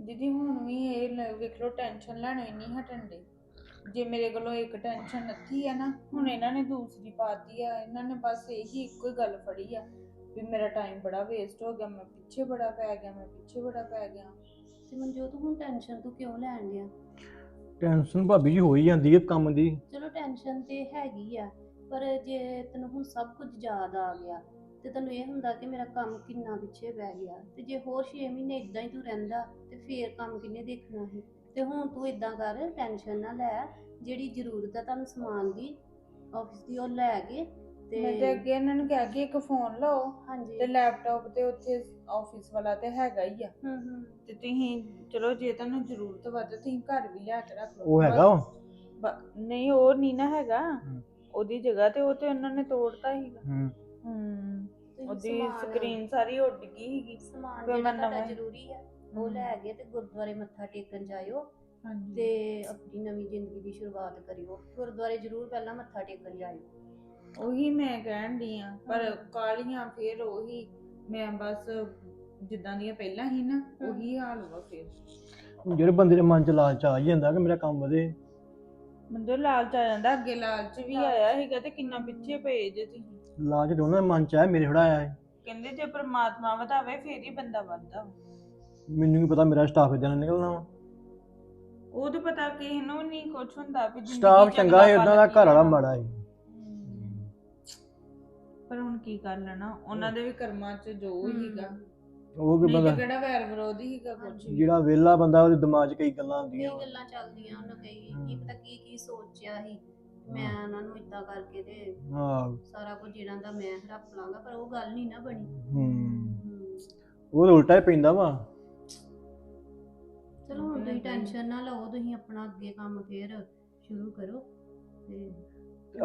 ਦੀਦੀ ਹੁਣ ਵੀ ਇਹ ਲ- ਵੇਖ ਲਓ ਟੈਨਸ਼ਨ ਲੈਣੋਂ ਹੀ ਨਹੀਂ ਹਟਣ ਦੇ ਜੇ ਮੇਰੇ ਕੋਲੋਂ ਇੱਕ ਟੈਨਸ਼ਨ ਨੱਥੀ ਆ ਨਾ ਹੁਣ ਇਹਨਾਂ ਨੇ ਦੂਸਰੀ ਪਾਤੀ ਆ ਇਹਨਾਂ ਨੇ ਬਸ ਇਹੀ ਇੱਕੋ ਹੀ ਗੱਲ ਫੜੀ ਆ ਵੀ ਮੇਰਾ ਟਾਈਮ ਬੜਾ ਵੇਸਟ ਹੋ ਗਿਆ ਮੈਂ ਪਿੱਛੇ ਬੜਾ ਪੈ ਗਿਆ ਮੈਂ ਪਿੱਛੇ ਬੜਾ ਪੈ ਗਿਆ। ਤੇ ਮਨਜੋਤ ਹੁਣ ਟੈਨਸ਼ਨ ਤੂੰ ਕਿਉਂ ਲੈਣ ਡਿਆ? ਟੈਨਸ਼ਨ ਭਾਬੀ ਜੀ ਹੋ ਹੀ ਜਾਂਦੀ ਹੈ ਕੰਮ ਦੀ। ਚਲੋ ਟੈਨਸ਼ਨ ਤੇ ਹੈਗੀ ਆ ਪਰ ਜੇ ਤੈਨੂੰ ਹੁਣ ਸਭ ਕੁਝ ਯਾਦ ਆ ਗਿਆ ਤੇ ਤੈਨੂੰ ਇਹ ਹੁੰਦਾ ਕਿ ਮੇਰਾ ਕੰਮ ਕਿੰਨਾ ਪਿੱਛੇ ਪੈ ਗਿਆ ਤੇ ਜੇ ਹੋਰ 6 ਮਹੀਨੇ ਇਦਾਂ ਹੀ ਤੂੰ ਰਹਿੰਦਾ ਤੇ ਫੇਰ ਕੰਮ ਕਿੰਨੇ ਦੇਖਣਾ ਸੀ? ਤੇ ਹੁਣ ਤੂੰ ਇਦਾਂ ਕਰ ਟੈਨਸ਼ਨ ਨਾ ਲੈ ਜਿਹੜੀ ਜ਼ਰੂਰਤ ਆ ਤੁਹਾਨੂੰ ਸਮਾਨ ਦੀ ਆਫਿਸ ਦੀ ਉਹ ਲੈ ਕੇ ਮੈਂ ਤੇ ਤੇ ਅੱਗੇ ਇਹਨਾਂ ਨੂੰ ਕਿਹਾ ਕਿ ਇੱਕ ਫੋਨ ਲਓ ਹਾਂਜੀ। ਤੇ ਲੈਪਟਾਪ ਤੇ ਉੱਥੇ ਆਫਿਸ ਵਾਲਾ ਤੇ ਹੈਗਾ ਹੀ ਆ। ਹੂੰ ਹੂੰ। ਤੇ ਤੁਸੀਂ ਚਲੋ ਜੇ ਤੁਹਾਨੂੰ ਜ਼ਰੂਰਤ ਵੱਧ ਤੁਸੀਂ ਘਰ ਵੀ ਲਿਆ ਕੇ ਰੱਖ ਲਓ। ਉਹ ਹੈਗਾ ਬ- ਨਹੀਂ ਉਹ ਨਹੀਂ ਨਾ ਹੈਗਾ। ਉਹਦੀ ਜਗ੍ਹਾ ਤੇ ਉਹ ਤੇ ਉਹਨਾਂ ਨੇ ਤੋੜਤਾ ਸੀਗਾ। ਹੂੰ। ਹੂੰ। ਤੁਸੀਂ ਉਹਦੀ ਸਮਾਨ- ਸਕਰੀਨ ਸਾਰੀ ਉੱਡ ਗਈ ਸੀਗੀ। ਸਮਾਨ ਫਿਰ ਜਿਹੜਾ ਮੈਂ ਤੁਹਾਡਾ ਨਵਾਂ- ਜ਼ਰੂਰੀ ਆ ਉਹ। ਲੈ ਕੇ ਤੇ ਗੁਰਦੁਆਰੇ ਮੱਥਾ ਟੇਕਣ ਜਾਇਓ ਹਾਂਜੀ। ਤੇ ਆਪਣੀ ਨਵੀਂ ਜ਼ਿੰਦਗੀ ਦੀ ਸ਼ੁਰੂਆਤ ਕਰਿਓ। ਗੁਰਦੁਆਰੇ ਜ਼ਰੂਰ ਪਹਿਲਾਂ ਮੱਥਾ ਟੇਕਣ ਜਾਇਓ। ਉਹੀ ਮੈਂ ਕਹਿਣ ਦੀ ਆ ਪਰ ਕਾਲੀਆਂ ਫੇਰ ਉਹੀ ਮੈਂ ਬਸ ਜਿੱਦਾਂ ਦੀਆਂ ਪਹਿਲਾਂ ਸੀ ਨਾ ਉਹੀ ਹਾਲ ਵਾ ਫੇਰ। ਜਿਹੜੇ ਬੰਦੇ ਦੇ ਮਨ ਚ ਲਾਲਚ ਆ ਹੀ ਜਾਂਦਾ ਕਿ ਮੇਰਾ ਕੰਮ ਵਧੇ। ਮੰਦਰ ਲਾਲਚ ਆ ਜਾਂਦਾ ਅੱਗੇ ਲਾਲਚ ਵੀ ਆਇਆ ਸੀਗਾ ਤੇ ਕਿੰਨਾ ਪਿੱਛੇ ਪਏ ਜੇ ਤੁਸੀਂ। ਲਾਲਚ ਉਹਨਾਂ ਦੇ ਮਨ ਚ ਆਇਆ ਮੇਰੇ ਥੋੜਾ ਆਇਆ ਹੈ। ਕਹਿੰਦੇ ਜੇ ਪ੍ਰਮਾਤਮਾ ਵਧਾਵੇ ਫੇਰ ਹੀ ਬੰਦਾ ਵੱਧਦਾ ਵਾ। ਮੈਨੂੰ ਕੀ ਪਤਾ ਮੇਰਾ ਸਟਾਫ ਇਦਾਂ ਨਿਕਲਣਾ ਵਾ ਉਹ ਤਾਂ ਪਤਾ ਕਿਸੇ ਨੂੰ ਨਹੀਂ ਕੁਝ ਹੁੰਦਾ ਵੀ ਜ਼ਿੰਦਗੀ ਸਟਾਫ ਚੰਗਾ ਹੈ ਉਦਾਂ ਦਾ ਕੀ ਘਰ ਵਾਲਾ। ਮਾੜਾ ਹੈ ਹਮ। ਪਰ ਹੁਣ ਕੀ ਕਰ ਲੈਣਾ ਉਹਨਾਂ ਦੇ ਵੀ ਕਰਮਾਂ 'ਚ ਜੋ ਹੀਗਾ ਉਹ ਕੀ ਨਹੀਂ ਤਾਂ ਬੰਦਾ ਕਿਹੜਾ ਵੈਰ ਵਿਰੋਧ ਹੀਗਾ ਕੁਝ ਵੀ ਜਿਹੜਾ ਵਿਹਲਾ ਬੰਦਾ ਉਹਦੇ ਦਿਮਾਗ 'ਚ ਕਈ ਗੱਲਾਂ ਕਈ ਆਉਂਦੀਆਂ ਵਾ। ਗੱਲਾਂ ਚੱਲਦੀਆਂ ਉਹਨਾਂ ਕਈ। ਕੀ ਪਤਾ ਕੀ ਕੀ ਸੋਚਿਆ ਸੀ ਮੈਂ ਉਹਨਾਂ ਨੂੰ ਇਦਾਂ ਕਰਕੇ ਤੇ ਹਾਂ। ਸਾਰਾ ਕੁਝ ਇਹਨਾਂ ਦਾ ਮੈਂ ਹੜਪ ਲਾਂਗਾ ਪਰ ਉਹ ਗੱਲ ਨਹੀਂ ਨਾ ਬਣੀ। ਹੂੰ। ਹਮ। ਉਹ ਤਾਂ ਉਲਟਾ ਹੀ ਪੈਂਦਾ ਵਾ। ਚਲੋ ਹੁਣ ਤੁਸੀਂ ਹੀ। ਟੈਨਸ਼ਨ ਨਾ ਲਓ ਤੁਸੀਂ ਆਪਣਾ ਅੱਗੇ ਕੰਮ ਫੇਰ ਸ਼ੁਰੂ ਕਰੋ ਤੇ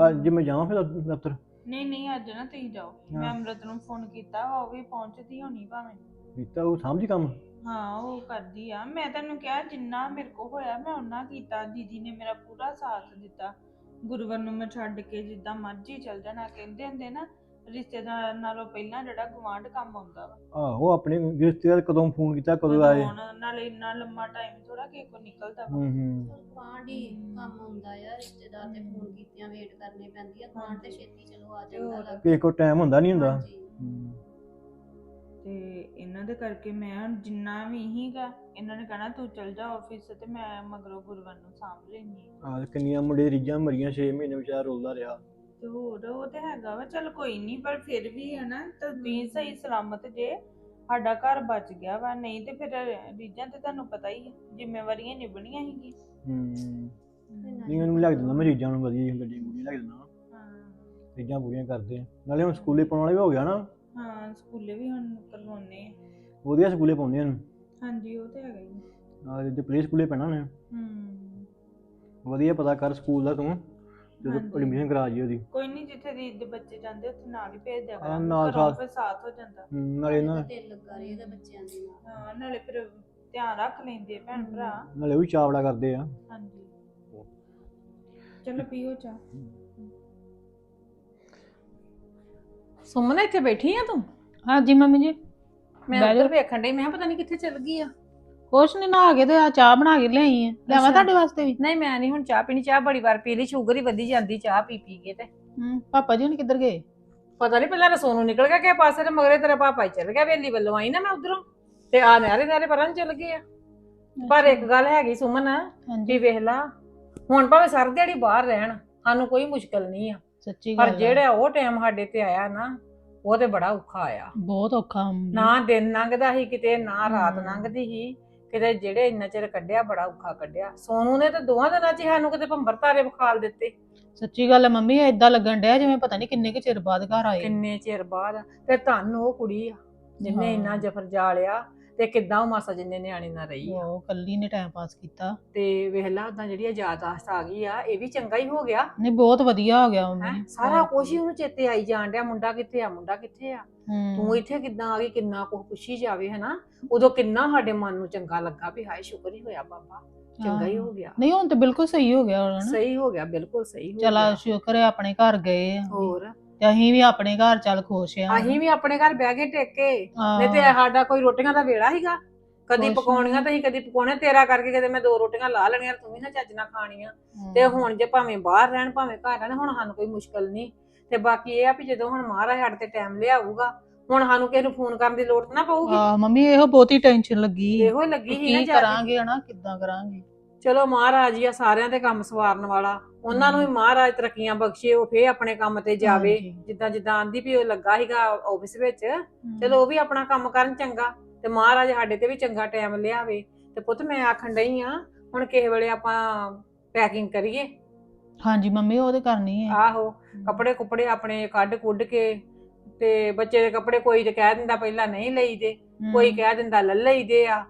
ਅੱਜ ਮੈਂ ਜਾਵਾਂ ਫਿਰ ਦਫ਼ਤਰ? ਨਹੀਂ ਨਹੀਂ ਅੱਜ ਨਾ ਤੁਸੀਂ ਜਾਓ। ਹਾਂ। ਮੈਂ ਅਮਰਤ ਨੂੰ ਫੋਨ ਕੀਤਾ ਵਾ, ਉਹ ਵੀ ਪਹੁੰਚਦੀ ਹੋਣੀ ਭਾਵੇਂ। ਕੀਤਾ ਉਹ ਸਮਝੀ ਕੰਮ? ਹਾਂ ਉਹ ਕਰਦੀ ਆ। ਮੈਂ ਤੈਨੂੰ ਕਿਹਾ ਜਿੰਨਾ ਮੇਰੇ ਕੋ ਹੋਇਆ ਮੈਂ ਉਹਨਾਂ ਕੀਤਾ। ਦੀਦੀ ਨੇ ਮੇਰਾ ਪੂਰਾ ਸਾਥ ਦਿੱਤਾ। ਗੁਰਵਰ ਨੂੰ ਮੈਂ ਛੱਡ ਕੇ ਜਿੱਦਾਂ ਮਰਜ਼ੀ ਚੱਲ ਜਾਣਾ ਕਹਿੰਦੇ ਹੁੰਦੇ ਨਾ ਰਿਸ਼ਤੇਦਾਰ ਨਾਲੋਂ ਪਹਿਲਾਂ ਜਿਹੜਾ ਗਵਾਂਢ ਕੰਮ ਆਉਂਦਾ ਵਾ ਆਹੋ ਆਪਣੇ ਰਿਸ਼ਤੇਦਾਰ ਕਦੋਂ ਫੋਨ ਕੀਤਾ ਕਦੋਂ ਆਏ ਹੁਣ ਨਾਲੇ ਇੰਨਾ ਲੰਮਾ ਟਾਈਮ ਥੋੜਾ ਕਿਸੇ ਕੋ ਨਿਕਲਦਾ ਵਾ ਹੂੰ ਹੂੰ ਕੰਮ ਆਉਂਦਾ ਆ ਰਿਸ਼ਤੇਦਾਰ ਤੇ ਫੋਨ ਕੀਤਿਆਂ ਵੇਟ ਕਰਨੀ ਪੈਂਦੀ ਆ ਗਵਾਂਢ ਤੇ ਛੇਤੀ ਚਲੋ ਆ ਜਾਂਦਾ। ਲੱਗ ਕਿਸੇ ਕੋ ਟਾਈਮ ਹੁੰਦਾ ਨਹੀਂ ਹੁੰਦਾ ਹਾਂਜੀ। ਹੂੰ। ਤੇ ਇਹਨਾਂ ਦੇ ਕਰਕੇ ਮੈਂ ਹੁਣ ਜਿੰਨਾ ਵੀ ਹੀਗਾ ਇਹਨਾਂ ਨੇ ਕਹਿਣਾ ਤੂੰ ਚੱਲ ਜਾ ਆਫਿਸ ਤੇ ਮੈਂ ਮਗਰੋਂ ਗੁਰਵਰ ਨੂੰ ਸਾਂਭ ਲੈਣੀ ਆਹ ਕਿੰਨੀਆਂ ਮੁੰਡੇ ਰੀਜਾਂ ਮਰੀਆਂ 6 ਮਹੀਨੇ ਵਿਚਾਰ ਰੋਲਦਾ ਰਿਹਾ। ਤੇ ਹੋਰ ਉਹ ਤੇ ਹੈਗਾ ਵਾ ਚਲ ਕੋਈ ਨਹੀਂ ਪਰ ਫਿਰ ਵੀ ਹੈ ਨਾ ਤਾਂ ਤੁਸੀਂ ਸਹੀ ਸਲਾਮਤ ਜੇ ਸਾਡਾ ਘਰ ਬਚ ਗਿਆ ਵਾ ਨਹੀਂ ਤੇ ਫਿਰ ਰੀਜਾਂ ਤੇ ਤੁਹਾਨੂੰ ਪਤਾ ਹੀ ਹੈ ਜ਼ਿੰਮੇਵਾਰੀਆਂ ਨਿਭਣੀਆਂ ਸੀਗੀ ਹੂੰ ਨਹੀਂ ਉਹਨੂੰ ਲੱਗ ਦਿੰਦਾ ਮੈਂ ਰੀਜਾਂ ਨੂੰ ਵਧੀਆ ਗੱਡੀ ਗੁੱਡੀ ਲੱਗ ਦਿੰਦਾ ਹਾਂ। ਰੀਜਾਂ ਪੂਰੀਆਂ ਕਰਦੇ ਆ। ਨਾਲੇ ਹੁਣ ਸਕੂਲੇ ਪਾਉਣ ਵਾਲੇ ਵੀ ਹੋ ਗਿਆ ਨਾ। ਹਾਂ ਸਕੂਲੇ ਵੀ ਹੁਣ ਕਰਵਾਉਣੇ ਆ। ਵਧੀਆ ਸਕੂਲੇ ਪਾਉਂਦੇ ਹਨ ਹਾਂਜੀ ਉਹ ਤੇ ਹੈਗਾ ਹੀ। ਆ ਜੇ ਪਲੇ ਸਕੂਲੇ ਪੈਣਾ ਨੇ ਹੂੰ। ਵਧੀਆ ਪਤਾ ਕਰ ਸਕੂਲ ਦਾ ਤੂੰ ਜਦੋਂ ਹਾਂਜੀ। ਐਡਮਿਸ਼ਨ ਕਰਾ ਜੀ ਉਹਦੀ। ਕੋਈ ਨਹੀਂ ਜਿੱਥੇ ਰੀਤ ਦੇ ਬੱਚੇ ਜਾਂਦੇ ਉੱਥੇ ਨਾਲ ਹੀ ਭੇਜ ਦਿਆ ਹਾਂ, ਨਾਲ ਘਰੋਂ ਸਾਥ। ਫਿਰ ਸਾਥ ਹੋ ਜਾਂਦਾ। ਹੂੰ, ਨਾਲੇ ਨਾ ਦਿਲ ਲੱਗਾ ਰਹੇਗਾ ਬੱਚਿਆਂ ਦੇ ਨਾਲ। ਹਾਂ ਨਾਲੇ ਫਿਰ ਧਿਆਨ ਰੱਖ ਲੈਂਦੇ ਆ ਭੈਣ ਭਰਾ। ਨਾਲੇ ਉਹ ਵੀ ਚਾਵੜਾ ਕਰਦੇ ਆ। ਹਾਂਜੀ। ਚਲੋ ਪੀਓ ਚਾਹ। ਸੁਮਨ ਇੱਥੇ ਬੈਠੀ ਆ ਤੂੰ? ਹਾਂਜੀ ਮੰਮੀ ਜੀ। ਮੈਂ ਬਹਿ ਉੱਧਰ ਵੇਖਣ ਡਈ ਮੈਂ ਕਿਹਾ ਪਤਾ ਨਹੀਂ ਕਿੱਥੇ ਚਲ ਗਈ ਆ। ਕੁਛ ਨਹੀਂ ਨਹਾ ਕੇ ਤੇ ਆ ਚਾਹ ਬਣਾ ਕੇ ਲਿਆਈ ਆ। ਲਿਆਵਾਂ। ਤੁਹਾਡੇ ਵਾਸਤੇ ਵੀ? ਨਹੀਂ ਮੈਂ ਨਹੀਂ ਹੁਣ ਚਾਹ ਪੀਣੀ ਚਾਹ ਬੜੀ ਵਾਰ ਪੀ ਲਈ ਸ਼ੂਗਰ ਹੀ ਵਧੀ ਜਾਂਦੀ ਚਾਹ ਪੀ ਪੀ ਕੇ ਤੇ। ਹੂੰ ਪਾਪਾ ਜੀ ਹੁਣ ਕਿੱਧਰ ਗਏ? ਪਤਾ ਨਹੀਂ ਪਹਿਲਾਂ ਰਸੋਂ ਨੂੰ ਨਿਕਲ ਗਿਆ ਕਿ ਪਾਸੇ ਤੇ ਮਗਰੇ ਤੇਰਾ ਪਾਪਾ ਹੀ ਚਲ ਗਿਆ ਵੇਲੀ ਵੱਲੋਂ ਆਈ ਨਾ ਮੈਂ ਉਧਰੋਂ। ਤੇ ਆ ਨਾਰੇ ਨਾਰੇ ਪਰਾਂ ਨੂੰ ਚਲ ਗਏ ਆ। ਪਰ ਇੱਕ ਗੱਲ ਹੈਗੀ ਸੁਮਨ ਵੀ ਵੇਖ ਲਾ ਹੁਣ ਭਾਵੇਂ ਸਾਰੀ ਦਿਹਾੜੀ ਬਾਹਰ ਰਹਿਣ ਸਾਨੂੰ ਕੋਈ ਮੁਸ਼ਕਲ ਨਹੀਂ ਆ। ਸੱਚੀ ਪਰ ਗੱਲ ਆ। ਜਿਹੜਾ ਉਹ ਟਾਈਮ ਸਾਡੇ ਤੇ ਆਇਆ ਨਾ ਉਹ ਤੇ ਬੜਾ ਔਖਾ ਆਇਆ ਬਹੁਤ ਔਖਾ। ਨਾ ਦਿਨ ਲੰਘਦਾ ਸੀ ਕਿਤੇ ਨਾ ਰਾਤ ਹਮ। ਲੰਘਦੀ ਸੀ ਕਿਤੇ ਜਿਹੜੇ ਇੰਨਾ ਚਿਰ ਕੱਢਿਆ ਬੜਾ ਔਖਾ ਕੱਢਿਆ ਸੋਨੂ ਨੇ ਤਾਂ ਦੋਹਾਂ ਦਿਨਾਂ 'ਚ ਹੀ ਸਾਨੂੰ ਕਿਤੇ ਭੰਬਰ ਤਾਰੇ ਵਿਖਾਲ ਦਿੱਤੇ ਸੱਚੀ ਗੱਲ ਆ ਮੰਮੀ ਏਦਾਂ ਲੱਗਣ ਡਿਆ ਜਿਵੇਂ ਪਤਾ ਨਹੀਂ ਕਿੰਨੇ ਕੁ ਚਿਰ ਬਾਅਦ ਘਰ ਆਏ ਕਿੰਨੇ ਚਿਰ ਬਾਅਦ ਤੇ ਧੰਨ ਉਹ ਕੁੜੀ ਆ ਜਿੰਨੇ ਹਾਂ। ਇੰਨਾ ਜਫਰ ਜਾਲਿਆ ਤੇ ਕਿੱਦਾਂ ਉਹ ਮਾਸਾ ਜਿੰਨੇ ਨਿਆਣੇ ਨਾਲ ਰਹੀ ਆ। ਉਹ ਕੱਲੀ ਨੇ ਟਾਈਮ ਪਾਸ ਕੀਤਾ। ਤੇ ਵੇਖ ਲਾ ਉਦਾਂ ਜਿਹੜੀ ਯਾਦਾਸ਼ਤ ਆ ਗਈ ਆ ਇਹ ਵੀ ਚੰਗਾ ਹੀ ਹੋ ਗਿਆ। ਨਹੀਂ ਬਹੁਤ ਵਧੀਆ ਹੋ ਗਿਆ ਹੈਂ ਮੰਮੀ ਸਾਰਾ ਕੁਝ ਹੀ ਉਹਨੂੰ ਚੇਤੇ ਆਈ ਜਾਣ ਡਿਆ ਮੁੰਡਾ ਕਿੱਥੇ ਆ ਮੁੰਡਾ ਕਿੱਥੇ ਆ? ਹੂੰ। ਤੂੰ ਇੱਥੇ ਕਿੱਦਾਂ ਆ ਗਈ ਕਿੰਨਾ ਕੁਝ ਪੁੱਛੀ ਜਾਵੇ ਹਨਾ? ਉਦੋਂ ਕਿੰਨਾ ਸਾਡੇ ਮਨ ਨੂੰ ਚੰਗਾ ਲੱਗਾ ਵੀ ਹਾਏ ਸ਼ੁਕਰ ਹੀ ਹੋਇਆ ਬਾਬਾ ਚੰਗਾ ਹੀ ਹੋ। ਗਿਆ। ਨਹੀਂ ਹੁਣ ਤੇ ਬਿਲਕੁਲ ਸਹੀ ਹੋ ਗਿਆ ਹੁਣ ਸਹੀ ਹੋ ਗਿਆ ਬਿਲਕੁਲ ਸਹੀ ਹੋ ਚਲਾ ਗਿਆ। ਸ਼ੁਕਰ ਹੈ ਆਪਣੇ ਘਰ ਗਏ ਆ। ਹੋਰ? ਤੇ ਅਸੀਂ ਵੀ ਆਪਣੇ ਘਰ ਚੱਲ ਖੁਸ਼ ਆ। ਅਸੀਂ ਵੀ ਆਪਣੇ ਘਰ ਬਹਿ ਕੇ ਟੇਕੇ ਹਾਂ। ਨਹੀਂ ਤੇ ਸਾਡਾ ਕੋਈ ਰੋਟੀਆਂ ਦਾ ਵੇਲਾ ਸੀਗਾ। ਕਦੀ ਕੁਛ ਪਕਾਉਣੀਆਂ। ਤੇ ਅਸੀਂ ਕਦੀ ਪਕਾਉਣੇ। ਤੇਰਾ ਕਰਕੇ ਕਦੇ ਮੈਂ ਦੋ ਰੋਟੀਆਂ ਲਾ ਲੈਣੀਆਂ ਤੂੰ ਵੀ ਨਾ ਚੱਜ ਨਾਲ ਖਾਣੀਆਂ। ਤੇ ਹੁਣ ਜੇ ਭਾਵੇਂ ਬਾਹਰ ਰਹਿਣ ਭਾਵੇਂ ਘਰ ਰਹਿਣ ਹੁਣ ਸਾਨੂੰ ਕੋਈ ਮੁਸ਼ਕਲ ਨਹੀਂ। ਤੇ ਬਾਕੀ ਇਹ ਆ ਵੀ ਜਦੋਂ ਹੁਣ ਮਹਾਰਾਜ ਸਾਡੇ ਤੇ ਟਾਈਮ ਲਿਆਊਗਾ ਹੁਣ ਸਾਨੂੰ ਕਿਸੇ ਨੂੰ ਫੋਨ ਕਰਨ ਦੀ ਲੋੜ ਤਾਂ ਨਾ ਪਊਗੀ। ਆ ਮੰਮੀ ਇਹੋ ਬਹੁਤੀ ਟੈਨਸ਼ਨ ਲੱਗੀ। ਇਹੋ ਲੱਗੀ ਸੀ ਨਾ ਕੇ। ਕਰਾਂਗੇ ਹਨਾ ਕਿੱਦਾਂ ਕਰਾਂਗੇ? ਚਲੋ ਮਹਾਰਾਜ ਹੀ ਆ ਸਾਰਿਆਂ ਦੇ ਕੰਮ ਸਵਾਰਨ ਵਾਲਾ। ਉਹਨਾਂ ਨੂੰ ਵੀ ਮਹਾਰਾਜ ਤਰੱਕੀਆਂ ਬਖਸ਼ੇ ਉਹ ਫੇਰ ਆਪਣੇ ਕੰਮ ਤੇ ਜਾਵੇ। ਹਾਂਜੀ। ਜਿੱਦਾਂ ਜਿੱਦਾਂ ਆਂਦੀ ਵੀ ਉਹ ਲੱਗਾ ਸੀਗਾ ਆਫਿਸ ਵਿੱਚ। ਚਲੋ ਉਹ ਵੀ ਆਪਣਾ ਕੰਮ ਕਰਨ ਚੰਗਾ ਤੇ ਮਹਾਰਾਜ ਸਾਡੇ ਤੇ ਵੀ ਚੰਗਾ ਟਾਈਮ ਲਿਆਵੇ। ਤੇ ਪੁੱਤ ਮੈਂ ਆਖਣ ਡਈ ਆ ਹੁਣ ਕਿਸੇ ਵੇਲੇ ਆਪਾਂ ਪੈਕਿੰਗ ਕਰੀਏ। ਹਾਂਜੀ ਮੰਮੀ ਉਹ ਤੇ ਕਰਨੀ ਹੈ ਆਹੋ ਕੱਪੜੇ ਕੁਪੜੇ ਆਪਣੇ ਕੱਢ ਕੁੱਢ ਕੇ ਤੇ ਬੱਚੇ ਦੇ ਕੱਪੜੇ ਕੋਈ ਤੇ ਕਹਿ ਦਿੰਦਾ ਪਹਿਲਾਂ ਨਹੀਂ ਲਈਦੇ ਹਮ। ਕੋਈ ਕਹਿ ਦਿੰਦਾ ਲੈ ਲਈਦੇ ਆ।